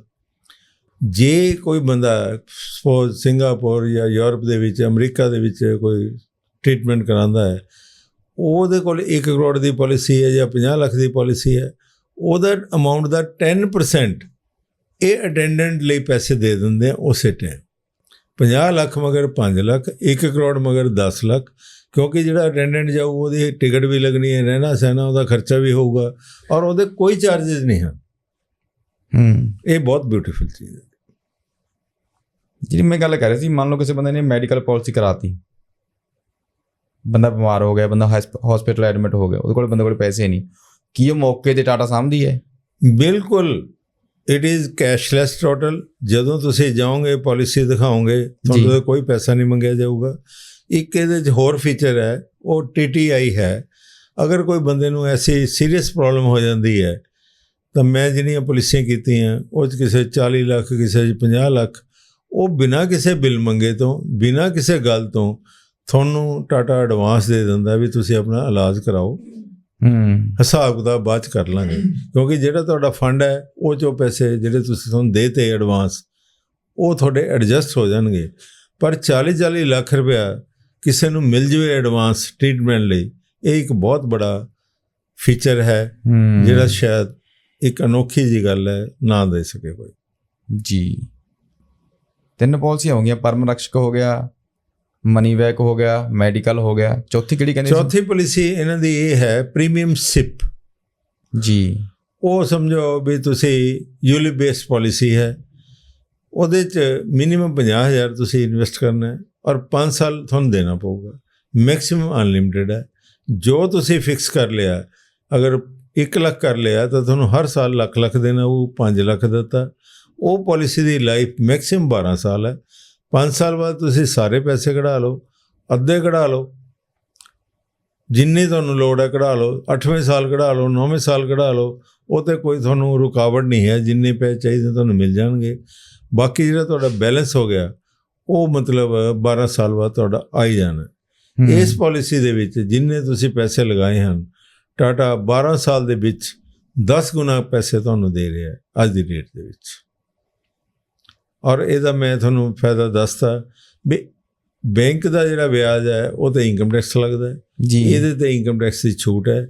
ਜੇ ਕੋਈ ਬੰਦਾ ਸਪੋਜ਼ ਸਿੰਗਾਪੁਰ ਜਾਂ ਯੂਰਪ ਦੇ ਵਿੱਚ, ਅਮਰੀਕਾ ਦੇ ਵਿੱਚ ਕੋਈ ਟ੍ਰੀਟਮੈਂਟ ਕਰਾਉਂਦਾ ਹੈ, ਉਹਦੇ ਕੋਲ 1 ਕਰੋੜ ਦੀ ਪਾਲਿਸੀ ਹੈ ਜਾਂ 50 ਲੱਖ ਦੀ ਪਾਲਿਸੀ ਹੈ, ਉਹਦਾ ਅਮਾਉਂਟ ਦਾ 10% ਇਹ ਅਟੈਂਡੈਂਟ ਲਈ ਪੈਸੇ ਦੇ ਦਿੰਦੇ ਆ ਉਸੇ ਟਾਈਮ 50 ਲੱਖ ਮਗਰ 5 ਲੱਖ 1 ਕਰੋੜ ਮਗਰ 10 ਲੱਖ ਕਿਉਂਕਿ ਜਿਹੜਾ ਅਟੈਂਡੈਂਟ ਜਾਊ ਉਹਦੀ ਟਿਕਟ ਵੀ ਲੱਗਣੀ ਹੈ ਰਹਿਣਾ ਸਹਿਣਾ ਉਹਦਾ ਖਰਚਾ ਵੀ ਹੋਊਗਾ ਔਰ ਉਹਦੇ ਕੋਈ ਚਾਰजेस ਨਹੀਂ ਹਨ। ਹੂੰ। ਇਹ ਬਹੁਤ ਬਿਊਟੀਫੁਲ ਚੀਜ਼ ਹੈ। ਜਿਹੜੀ ਮੈਂ ਗੱਲ ਕਰ ਰਿਹਾ ਸੀ ਮੰਨ ਲਓ ਕਿਸੇ ਬੰਦੇ ਨੇ ਮੈਡੀਕਲ ਪਾਲਿਸੀ ਕਰਾਤੀ। ਬੰਦਾ ਬਿਮਾਰ ਹੋ ਗਿਆ ਬੰਦਾ ਹਸਪੀਟਲ ਐਡਮਿਟ ਹੋ ਗਿਆ ਉਹਦੇ ਕੋਲ ਬੰਦੇ ਕੋਲ ਪੈਸੇ ਨਹੀਂ। ਕੀ ਉਹ ਮੌਕੇ ਤੇ ਟਾਟਾ ਸਾਂਭਦੀ ਹੈ? ਬਿਲਕੁਲ। ਇਟ ਇਜ਼ ਕੈਸ਼ਲੈਸ ਟੋਟਲ ਜਦੋਂ ਤੁਸੀਂ ਜਾਓਗੇ ਪਾਲਿਸੀ ਦਿਖਾਓਗੇ ਤੁਹਾਨੂੰ ਕੋਈ ਪੈਸਾ ਨਹੀਂ ਮੰਗਿਆ ਜਾਊਗਾ। ਇੱਕ ਇਹਦੇ 'ਚ ਹੋਰ ਫੀਚਰ ਹੈ ਉਹ ਟੀਟੀਆਈ ਹੈ। ਅਗਰ ਕੋਈ ਬੰਦੇ ਨੂੰ ਐਸੀ ਸੀਰੀਅਸ ਪ੍ਰੋਬਲਮ ਹੋ ਜਾਂਦੀ ਹੈ ਤਾਂ ਮੈਂ ਜਿਹੜੀਆਂ ਪਾਲਿਸੀਆਂ ਕੀਤੀਆਂ ਉਹ 'ਚ ਕਿਸੇ 40 ਲੱਖ ਕਿਸੇ 'ਚ 50 ਲੱਖ ਉਹ ਬਿਨਾਂ ਕਿਸੇ ਬਿੱਲ ਮੰਗੇ ਤੋਂ ਬਿਨਾਂ ਕਿਸੇ ਗੱਲ ਤੋਂ ਤੁਹਾਨੂੰ ਟਾਟਾ ਐਡਵਾਂਸ ਦੇ ਦਿੰਦਾ ਵੀ ਤੁਸੀਂ ਆਪਣਾ ਇਲਾਜ ਕਰਾਓ। ਹੂੰ। ਹਿਸਾਬ ਕਿਤਾਬ ਬਾਅਦ ਚ ਕਰ ਲਾਂਗੇ। ਕਿਉਂਕਿ ਜਿਹੜਾ ਤੁਹਾਡਾ ਫੰਡ ਹੈ ਉਹ ਚੋਂ ਪੈਸੇ ਜਿਹੜੇ ਤੁਸੀਂ ਤੁਹਾਨੂੰ ਦੇਤੇ ਐਡਵਾਂਸ ਉਹ ਤੁਹਾਡੇ ਐਡਜਸਟ ਹੋ ਜਾਣਗੇ। ਪਰ 40 40 ਲੱਖ ਰੁਪਇਆ ਕਿਸੇ ਨੂੰ ਮਿਲ ਜਵੇ ਐਡਵਾਂਸ ਟ੍ਰੀਟਮੈਂਟ ਲਈ ਇਹ ਇੱਕ ਬਹੁਤ ਬੜਾ ਫੀਚਰ ਹੈ ਜਿਹੜਾ ਸ਼ਾਇਦ ਇੱਕ ਅਨੋਖੀ ਜੀ ਗੱਲ ਹੈ ਨਾ ਦੇ ਸਕੇ ਕੋਈ। ਜੀ। ਤਿੰਨ ਪਾਲਿਸੀਆਂ ਹੋ ਗਈਆਂ ਪਰਮ ਰਕਸ਼ਕ ਹੋ ਗਿਆ ਮਨੀ ਬੈਕ ਹੋ ਗਿਆ ਮੈਡੀਕਲ ਹੋ ਗਿਆ। ਚੌਥੀ ਕਿਹੜੀ ਕਹਿੰਦੇ ਚੌਥੀ ਪਾਲਿਸੀ ਇਹਨਾਂ ਦੀ ਇਹ ਹੈ ਪ੍ਰੀਮੀਅਮ ਸਿਪ ਜੀ। ਉਹ ਸਮਝੋ ਵੀ ਤੁਸੀਂ ਯੂਲਿਪ ਬੇਸਡ ਪਾਲਿਸੀ ਹੈ ਉਹਦੇ ਚ ਮਿਨੀਮਮ 50000 ਤੁਸੀਂ ਇਨਵੈਸਟ ਕਰਨਾ ਹੈ। ਔਰ 5 ਸਾਲ ਤੁਹਾਨੂੰ ਦੇਣਾ ਪਊਗਾ। ਮੈਕਸਿਮਮ ਅਨਲਿਮਿਟਿਡ ਹੈ। ਜੋ ਤੁਸੀਂ ਫਿਕਸ ਕਰ ਲਿਆ, ਅਗਰ 1 ਲੱਖ ਕਰ ਲਿਆ, ਤਾਂ ਤੁਹਾਨੂੰ ਹਰ ਸਾਲ ਲੱਖ ਲੱਖ ਦੇਣਾ ਉਹ 5 ਲੱਖ ਦਿੱਤਾ। ਉਹ ਪਾਲਿਸੀ ਦੀ ਲਾਈਫ ਮੈਕਸਿਮਮ 12 ਸਾਲ ਹੈ। 5 ਸਾਲ ਬਾਅਦ ਤੁਸੀਂ ਸਾਰੇ ਪੈਸੇ ਕਢਾ ਲਓ, ਅੱਧੇ ਕਢਾ ਲਓ। ਜਿੰਨੀ ਤੁਹਾਨੂੰ ਲੋੜ ਹੈ ਕਢਾ ਲਓ। 8ਵੇਂ ਸਾਲ ਕਢਾ ਲਓ 9ਵੇਂ ਸਾਲ ਕਢਾ ਲਓ। ਉਹ ਤੇ ਕੋਈ ਤੁਹਾਨੂੰ ਰੁਕਾਵਟ ਨਹੀਂ ਹੈ। ਜਿੰਨੇ ਪੈਸੇ ਚਾਹੀਦੇ ਤੁਹਾਨੂੰ ਮਿਲ ਜਾਣਗੇ। ਬਾਕੀ ਜਿਹੜਾ ਤੁਹਾਡਾ ਬੈਲੈਂਸ ਹੋ ਗਿਆ ਉਹ ਮਤਲਬ 12 ਸਾਲ ਬਾਅਦ ਤੁਹਾਡਾ ਆ ਹੀ। ਜਾਣਾ। ਇਸ ਪਾਲਿਸੀ ਦੇ ਵਿੱਚ ਜਿੰਨੇ ਤੁਸੀਂ ਪੈਸੇ ਲਗਾਏ ਹਨ ਟਾਟਾ 12 ਸਾਲ ਦੇ ਵਿੱਚ 10 ਗੁਣਾ ਪੈਸੇ ਤੁਹਾਨੂੰ ਦੇ ਰਿਹਾ ਹੈ ਅੱਜ ਦੀ ਡੇਟ ਦੇ ਵਿੱਚ। ਔਰ ਇਹਦਾ ਮੈਂ ਤੁਹਾਨੂੰ ਫਾਇਦਾ ਦੱਸਤਾ ਵੀ ਬੈਂਕ ਦਾ ਜਿਹੜਾ ਵਿਆਜ ਹੈ ਉਹ ਤੇ ਇਨਕਮ ਟੈਕਸ ਲੱਗਦਾ ਹੈ। ਜੀ। ਇਹਦੇ ਤੇ ਇਨਕਮ ਟੈਕਸ ਦੀ ਛੂਟ ਹੈ।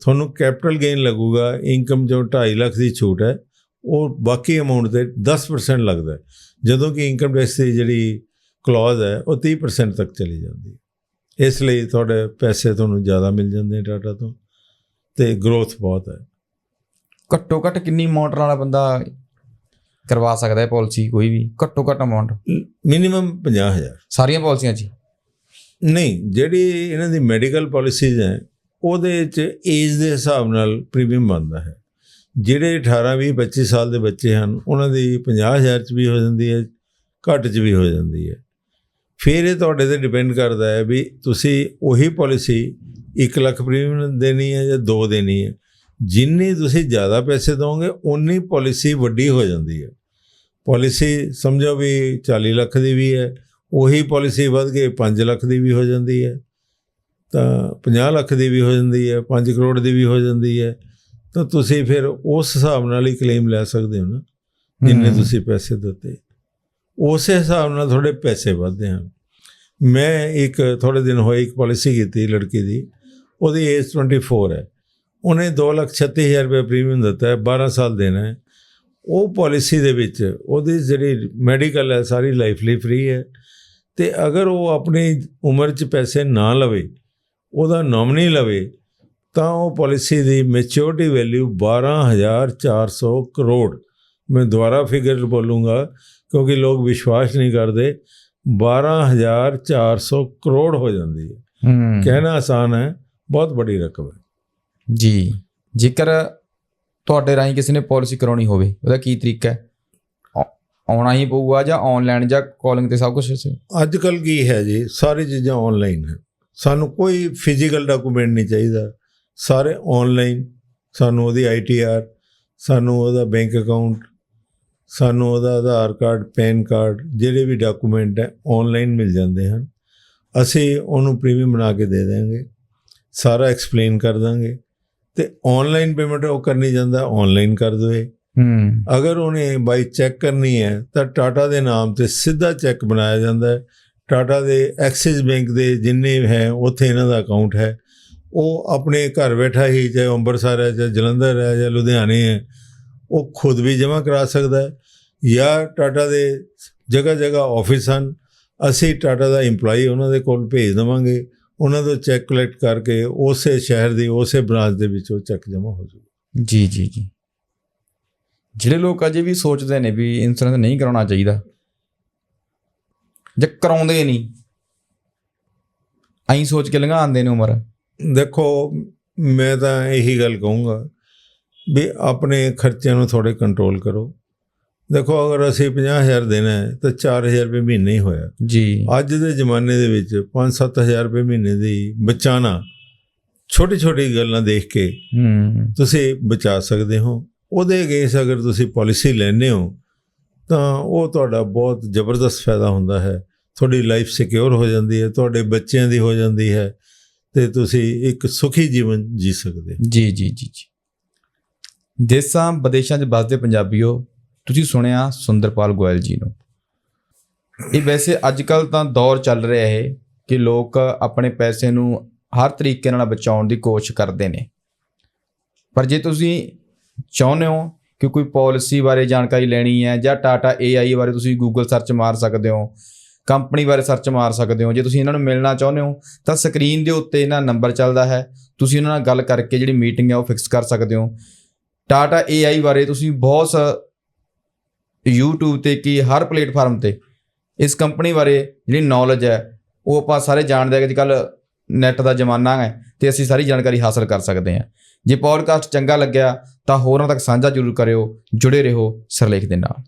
ਤੁਹਾਨੂੰ ਕੈਪੀਟਲ ਗੇਨ ਲੱਗੂਗਾ ਇਨਕਮ ਜੋ 2.5 ਲੱਖ ਦੀ ਛੂਟ ਹੈ ਉਹ ਬਾਕੀ ਅਮਾਉਂਟ ਤੇ 10% ਲੱਗਦਾ ਹੈ। ਜਦੋਂ ਕਿ ਇਨਕਮ ਟੈਕਸ ਦੀ ਜਿਹੜੀ ਕਲੌਜ਼ ਹੈ ਉਹ 30% ਤੱਕ ਚਲੀ ਜਾਂਦੀ ਹੈ। ਇਸ ਲਈ ਤੁਹਾਡੇ ਪੈਸੇ ਤੁਹਾਨੂੰ ਜ਼ਿਆਦਾ ਮਿਲ ਜਾਂਦੇ ਨੇ ਟਾਟਾ ਤੋਂ ਤੇ ਗਰੋਥ ਬਹੁਤ ਹੈ। ਘੱਟੋ ਘੱਟ ਕਿੰਨੀ ਅਮਾਉਂਟ ਵਾਲਾ ਬੰਦਾ ਕਰਵਾ ਸਕਦਾ ਹੈ ਪਾਲਿਸੀ ਕੋਈ ਵੀ? ਘੱਟੋ ਘੱਟ ਅਮਾਉਂਟ ਮਿਨੀਮਮ 50000 ਸਾਰੀਆਂ ਪਾਲਿਸੀਆਂ 'ਚ? ਨਹੀਂ ਜਿਹੜੀ ਇਹਨਾਂ ਦੀ ਮੈਡੀਕਲ ਪਾਲਿਸੀਜ਼ ਹੈ ਉਹਦੇ 'ਚ ਏਜ ਦੇ ਹਿਸਾਬ ਨਾਲ ਪ੍ਰੀਮੀਅਮ ਬਣਦਾ ਹੈ। ਜਿਹੜੇ 18 20 25 ਸਾਲ ਦੇ ਬੱਚੇ ਹਨ, ਉਹਨਾਂ ਦੀ 50000 ਚ ਵੀ ਹੋ ਜਾਂਦੀ ਹੈ, ਘੱਟ ਚ ਵੀ ਹੋ ਜਾਂਦੀ ਹੈ। ਫਿਰ ਇਹ ਤੁਹਾਡੇ ਤੇ ਡਿਪੈਂਡ ਕਰਦਾ ਹੈ ਵੀ ਤੁਸੀਂ ਉਹੀ ਪਾਲਿਸੀ 1 ਲੱਖ ਪ੍ਰੀਮੀਅਮ ਦੇਣੀ ਹੈ ਜਾਂ 2 ਦੇਣੀ ਹੈ। ਜਿੰਨੀ ਤੁਸੀਂ ਜ਼ਿਆਦਾ ਪੈਸੇ ਦੋਗੇ ਉਨੀ ਪਾਲਿਸੀ ਵੱਡੀ ਹੋ ਜਾਂਦੀ ਹੈ। ਪਾਲਿਸੀ ਸਮਝੋ ਵੀ 40 ਲੱਖ ਦੀ ਵੀ ਹੈ, ਉਹੀ ਪਾਲਿਸੀ ਵੱਧ ਕੇ 5 ਲੱਖ ਦੀ ਵੀ ਹੋ ਜਾਂਦੀ ਹੈ। ਤਾਂ 50 ਲੱਖ ਦੀ ਵੀ ਹੋ ਜਾਂਦੀ ਹੈ 5 ਕਰੋੜ ਦੀ ਵੀ ਹੋ ਜਾਂਦੀ ਹੈ। ਤਾਂ ਤੁਸੀਂ ਫਿਰ ਉਸ ਹਿਸਾਬ ਨਾਲ ਹੀ ਕਲੇਮ ਲੈ ਸਕਦੇ ਹੋ ਨਾ ਜਿੰਨੇ। ਤੁਸੀਂ ਪੈਸੇ ਦਿੱਤੇ। ਉਸੇ ਹਿਸਾਬ ਨਾਲ ਤੁਹਾਡੇ ਪੈਸੇ ਵੱਧਦੇ ਹਨ। ਮੈਂ ਇੱਕ ਥੋੜੇ ਦਿਨ ਹੋਏ ਇੱਕ ਪਾਲਿਸੀ ਕੀਤੀ ਲੜਕੀ ਦੀ ਉਹਦੀ ਏਜ 24 ਹੈ। ਉਹਨੇ 236000 ਰੁਪਏ ਪ੍ਰੀਮੀਅਮ ਦਿੱਤਾ ਹੈ 12 ਸਾਲ ਦੇਣਾ ਹੈ। ਉਹ ਪਾਲਿਸੀ ਦੇ ਵਿੱਚ ਉਹਦੀ ਜਿਹੜੀ ਮੈਡੀਕਲ ਹੈ ਸਾਰੀ ਲਾਈਫ ਲਈ ਫ੍ਰੀ ਹੈ। ਤੇ ਅਗਰ ਉਹ ਆਪਣੀ ਉਮਰ 'ਚ ਪੈਸੇ ਨਾ ਲਵੇ ਉਹਦਾ ਨੋਮਨੀ ਲਵੇ ਤਾਂ ਉਹ ਪਾਲਿਸੀ ਦੀ ਮੈਚੁਰਿਟੀ ਵੈਲਿਊ 12400 ਕਰੋੜ। ਮੈਂ ਦੁਬਾਰਾ ਫਿਗਰ ਬੋਲੂੰਗਾ ਕਿਉਂਕਿ ਲੋਕ ਵਿਸ਼ਵਾਸ ਨਹੀਂ ਕਰਦੇ 12400 ਕਰੋੜ ਹੋ ਜਾਂਦੀ ਹੈ। ਹੂੰ। ਕਹਿਣਾ ਆਸਾਨ ਹੈ ਬਹੁਤ ਵੱਡੀ ਰਕਮ ਹੈ। ਜੀ ਜੇਕਰ ਤੁਹਾਡੇ ਰਾਹੀਂ ਕਿਸੇ ਨੇ ਪਾਲਿਸੀ ਕਰਾਉਣੀ ਹੋਵੇ ਉਹਦਾ ਕੀ ਤਰੀਕਾ ਹੈ? ਆਉ- ਆਉਣਾ ਹੀ ਪਊਗਾ ਜਾਂ ਆਨਲਾਈਨ ਜਾਂ ਕਾਲਿੰਗ ਤੇ ਸਭ ਕੁਝ ਅੱਜ ਕੱਲ ਕੀ ਹੈ ਜੀ ਸਾਰੀ ਚੀਜ਼ਾਂ ਆਨਲਾਈਨ ਹੈ। ਸਾਨੂੰ ਕੋਈ ਫਿਜ਼ੀਕਲ ਡਾਕੂਮੈਂਟ ਨਹੀਂ ਚਾਹੀਦਾ। ਸਾਰੇ ਆਨਲਾਈਨ ਸਾਨੂੰ ਉਹਦੀ ਆਈਟੀਆਰ ਸਾਨੂੰ ਉਹਦਾ ਬੈਂਕ ਅਕਾਊਂਟ ਸਾਨੂੰ ਉਹਦਾ ਆਧਾਰ ਕਾਰਡ ਪੈਨ ਕਾਰਡ ਜਿਹੜੇ ਵੀ ਡਾਕੂਮੈਂਟ ਹੈ ਆਨਲਾਈਨ ਮਿਲ ਜਾਂਦੇ ਹਨ। ਅਸੀਂ ਉਹਨੂੰ ਪ੍ਰੀਮੀਅਮ ਬਣਾ ਕੇ ਦੇ ਦੇਵਾਂਗੇ ਸਾਰਾ ਐਕਸਪਲੇਨ ਕਰ ਦਾਂਗੇ ਤੇ ਆਨਲਾਈਨ ਪੇਮੈਂਟ ਉਹ ਕਰਨੀ ਜਾਂਦਾ ਆਨਲਾਈਨ ਕਰ ਦੋਏ ਹੂੰ। ਅਗਰ ਉਹਨੇ ਬਾਈ ਚੈੱਕ ਕਰਨੀ ਹੈ ਤਾਂ ਟਾਟਾ ਦੇ ਨਾਮ ਤੇ ਸਿੱਧਾ ਚੈੱਕ ਬਣਾਇਆ ਜਾਂਦਾ ਹੈ। ਟਾਟਾ ਦੇ ਐਕਸਿਸ ਬੈਂਕ ਦੇ ਜਿੰਨੇ ਹੈ ਉੱਥੇ ਇਹਨਾਂ ਦਾ ਅਕਾਊਂਟ ਹੈ। ਉਹ ਆਪਣੇ ਘਰ ਬੈਠਾ ਹੀ ਚਾਹੇ ਅੰਮ੍ਰਿਤਸਰ ਹੈ, ਚਾਹੇ ਜਲੰਧਰ ਹੈ ਜਾਂ ਲੁਧਿਆਣੇ ਹੈ, ਉਹ ਖੁਦ ਵੀ ਜਮ੍ਹਾਂ ਕਰਾ ਸਕਦਾ ਹੈ। ਜਾਂ ਟਾਟਾ ਦੇ ਜਗ੍ਹਾ ਜਗ੍ਹਾ ਆਫਿਸ ਹਨ। ਅਸੀਂ ਟਾਟਾ ਦਾ EMPLOYEE ਉਹਨਾਂ ਦੇ ਕੋਲ ਭੇਜ ਦੇਵਾਂਗੇ। ਉਹਨਾਂ ਤੋਂ ਚੈੱਕ ਕਲੈਕਟ ਕਰਕੇ ਉਸੇ ਸ਼ਹਿਰ ਦੀ, ਉਸੇ ਬ੍ਰਾਂਚ ਦੇ ਵਿੱਚ ਉਹ ਚੈੱਕ ਜਮ੍ਹਾਂ ਹੋ ਜਾਊਗਾ। ਜੀ ਜੀ ਜੀ। ਜਿਹੜੇ ਲੋਕ ਅਜੇ ਵੀ ਸੋਚਦੇ ਨੇ ਵੀ ਇੰਸ਼ੋਰੈਂਸ ਨਹੀਂ ਕਰਾਉਣਾ ਚਾਹੀਦਾ, ਜਾਂ ਕਰਾਉਂਦੇ ਨਹੀਂ, ਐਂ ਸੋਚ ਕੇ ਲੰਘਾਉਂਦੇ ਨੇ ਉਮਰ। ਦੇਖੋ ਮੈਂ ਤਾਂ ਇਹੀ ਗੱਲ ਕਹੂੰਗਾ ਵੀ ਆਪਣੇ ਖਰਚਿਆਂ ਨੂੰ ਥੋੜੇ ਕੰਟਰੋਲ ਕਰੋ। ਦੇਖੋ ਅਗਰ ਅਸੀਂ 50000 ਦੇਣਾ ਹੈ ਤਾਂ 4000 ਰੁਪਏ ਮਹੀਨੇ ਹੀ ਹੋਇਆ। ਜੀ। ਅੱਜ ਦੇ ਜ਼ਮਾਨੇ ਦੇ ਵਿੱਚ 5-7000 ਰੁਪਏ ਮਹੀਨੇ ਦੀ ਬਚਾਣਾ ਛੋਟੀ ਛੋਟੀ ਗੱਲਾਂ ਦੇਖ ਕੇ ਹੂੰ। ਤੁਸੀਂ ਬਚਾ ਸਕਦੇ ਹੋ। ਉਹਦੇ ਅਗੇਂਸਟ ਅਗਰ ਤੁਸੀਂ ਪਾਲਿਸੀ ਲੈਂਦੇ ਹੋ ਤਾਂ ਉਹ ਤੁਹਾਡਾ ਬਹੁਤ ਜ਼ਬਰਦਸਤ ਫਾਇਦਾ ਹੁੰਦਾ ਹੈ। ਤੁਹਾਡੀ ਲਾਈਫ ਸਿਕਿਉਰ ਹੋ ਜਾਂਦੀ ਹੈ ਤੁਹਾਡੇ ਬੱਚਿਆਂ ਦੀ ਹੋ ਜਾਂਦੀ ਹੈ। ਤੇ ਤੁਸੀਂ ਇੱਕ ਸੁਖੀ ਜੀਵਨ ਜੀ ਸਕਦੇ ਹੋ। ਜੀ ਜੀ ਜੀ ਜੀ। ਦੇਸਾਂ, ਵਿਦੇਸ਼ਾਂ 'ਚ ਵੱਸਦੇ ਪੰਜਾਬੀਓ, ਤੁਸੀਂ ਸੁਣਿਆ ਸੁੰਦਰਪਾਲ ਗੋਇਲ ਜੀ ਨੂੰ। ਇਹ ਵੈਸੇ ਅੱਜ ਕੱਲ ਤਾਂ ਦੌਰ ਚੱਲ ਰਿਹਾ ਹੈ ਕਿ ਲੋਕ ਆਪਣੇ ਪੈਸੇ ਨੂੰ ਹਰ ਤਰੀਕੇ ਨਾਲ ਬਚਾਉਣ ਦੀ ਕੋਸ਼ਿਸ਼ ਕਰਦੇ ਨੇ। ਪਰ ਜੇ ਤੁਸੀਂ ਚਾਹੁੰਦੇ ਹੋ ਕਿ ਕੋਈ ਪਾਲਿਸੀ ਬਾਰੇ ਜਾਣਕਾਰੀ ਲੈਣੀ ਹੈ ਜਾਂ ਟਾਟਾ AI ਬਾਰੇ ਤੁਸੀਂ ਗੂਗਲ ਸਰਚ ਮਾਰ ਸਕਦੇ ਹੋ ਕੰਪਨੀ ਬਾਰੇ ਸਰਚ ਮਾਰ ਸਕਦੇ ਹੋ। ਜੇ ਤੁਸੀਂ ਇਹਨਾਂ ਨੂੰ ਮਿਲਣਾ ਚਾਹੁੰਦੇ ਹੋ, ਤਾਂ ਸਕਰੀਨ ਦੇ ਉੱਤੇ ਇਹਨਾਂ ਨੰਬਰ ਚੱਲਦਾ ਹੈ। ਤੁਸੀਂ ਉਹਨਾਂ ਨਾਲ ਗੱਲ ਕਰਕੇ ਜਿਹੜੀ ਮੀਟਿੰਗ ਹੈ ਉਹ ਫਿਕਸ ਕਰ ਸਕਦੇ ਹੋ। ਟਾਟਾ AI ਬਾਰੇ ਤੁਸੀਂ ਬਹੁਤ ਸ YouTube ਤੇ ਕੀ ਹਰ ਪਲੇਟਫਾਰਮ ਤੇ ਇਸ ਕੰਪਨੀ ਬਾਰੇ ਜਿਹੜੀ ਨੌਲੇਜ ਹੈ, ਉਹ ਆਪਾਂ ਸਾਰੇ ਜਾਣਦੇ ਹਾਂ ਕਿ ਅੱਜਕੱਲ ਨੈਟ ਦਾ ਜ਼ਮਾਨਾ ਹੈ ਤੇ ਅਸੀਂ ਸਾਰੀ ਜਾਣਕਾਰੀ ਹਾਸਲ ਕਰ ਸਕਦੇ ਹਾਂ। ਜੇ ਪੋਡਕਾਸਟ ਚੰਗਾ ਲੱਗਿਆ, ਤਾਂ ਹੋਰਾਂ ਤੱਕ ਸਾਂਝਾ ਜ਼ਰੂਰ ਕਰਿਓ, ਜੁੜੇ ਰਹੋ ਸਰਲੇਖ ਦੇ ਨਾਲ।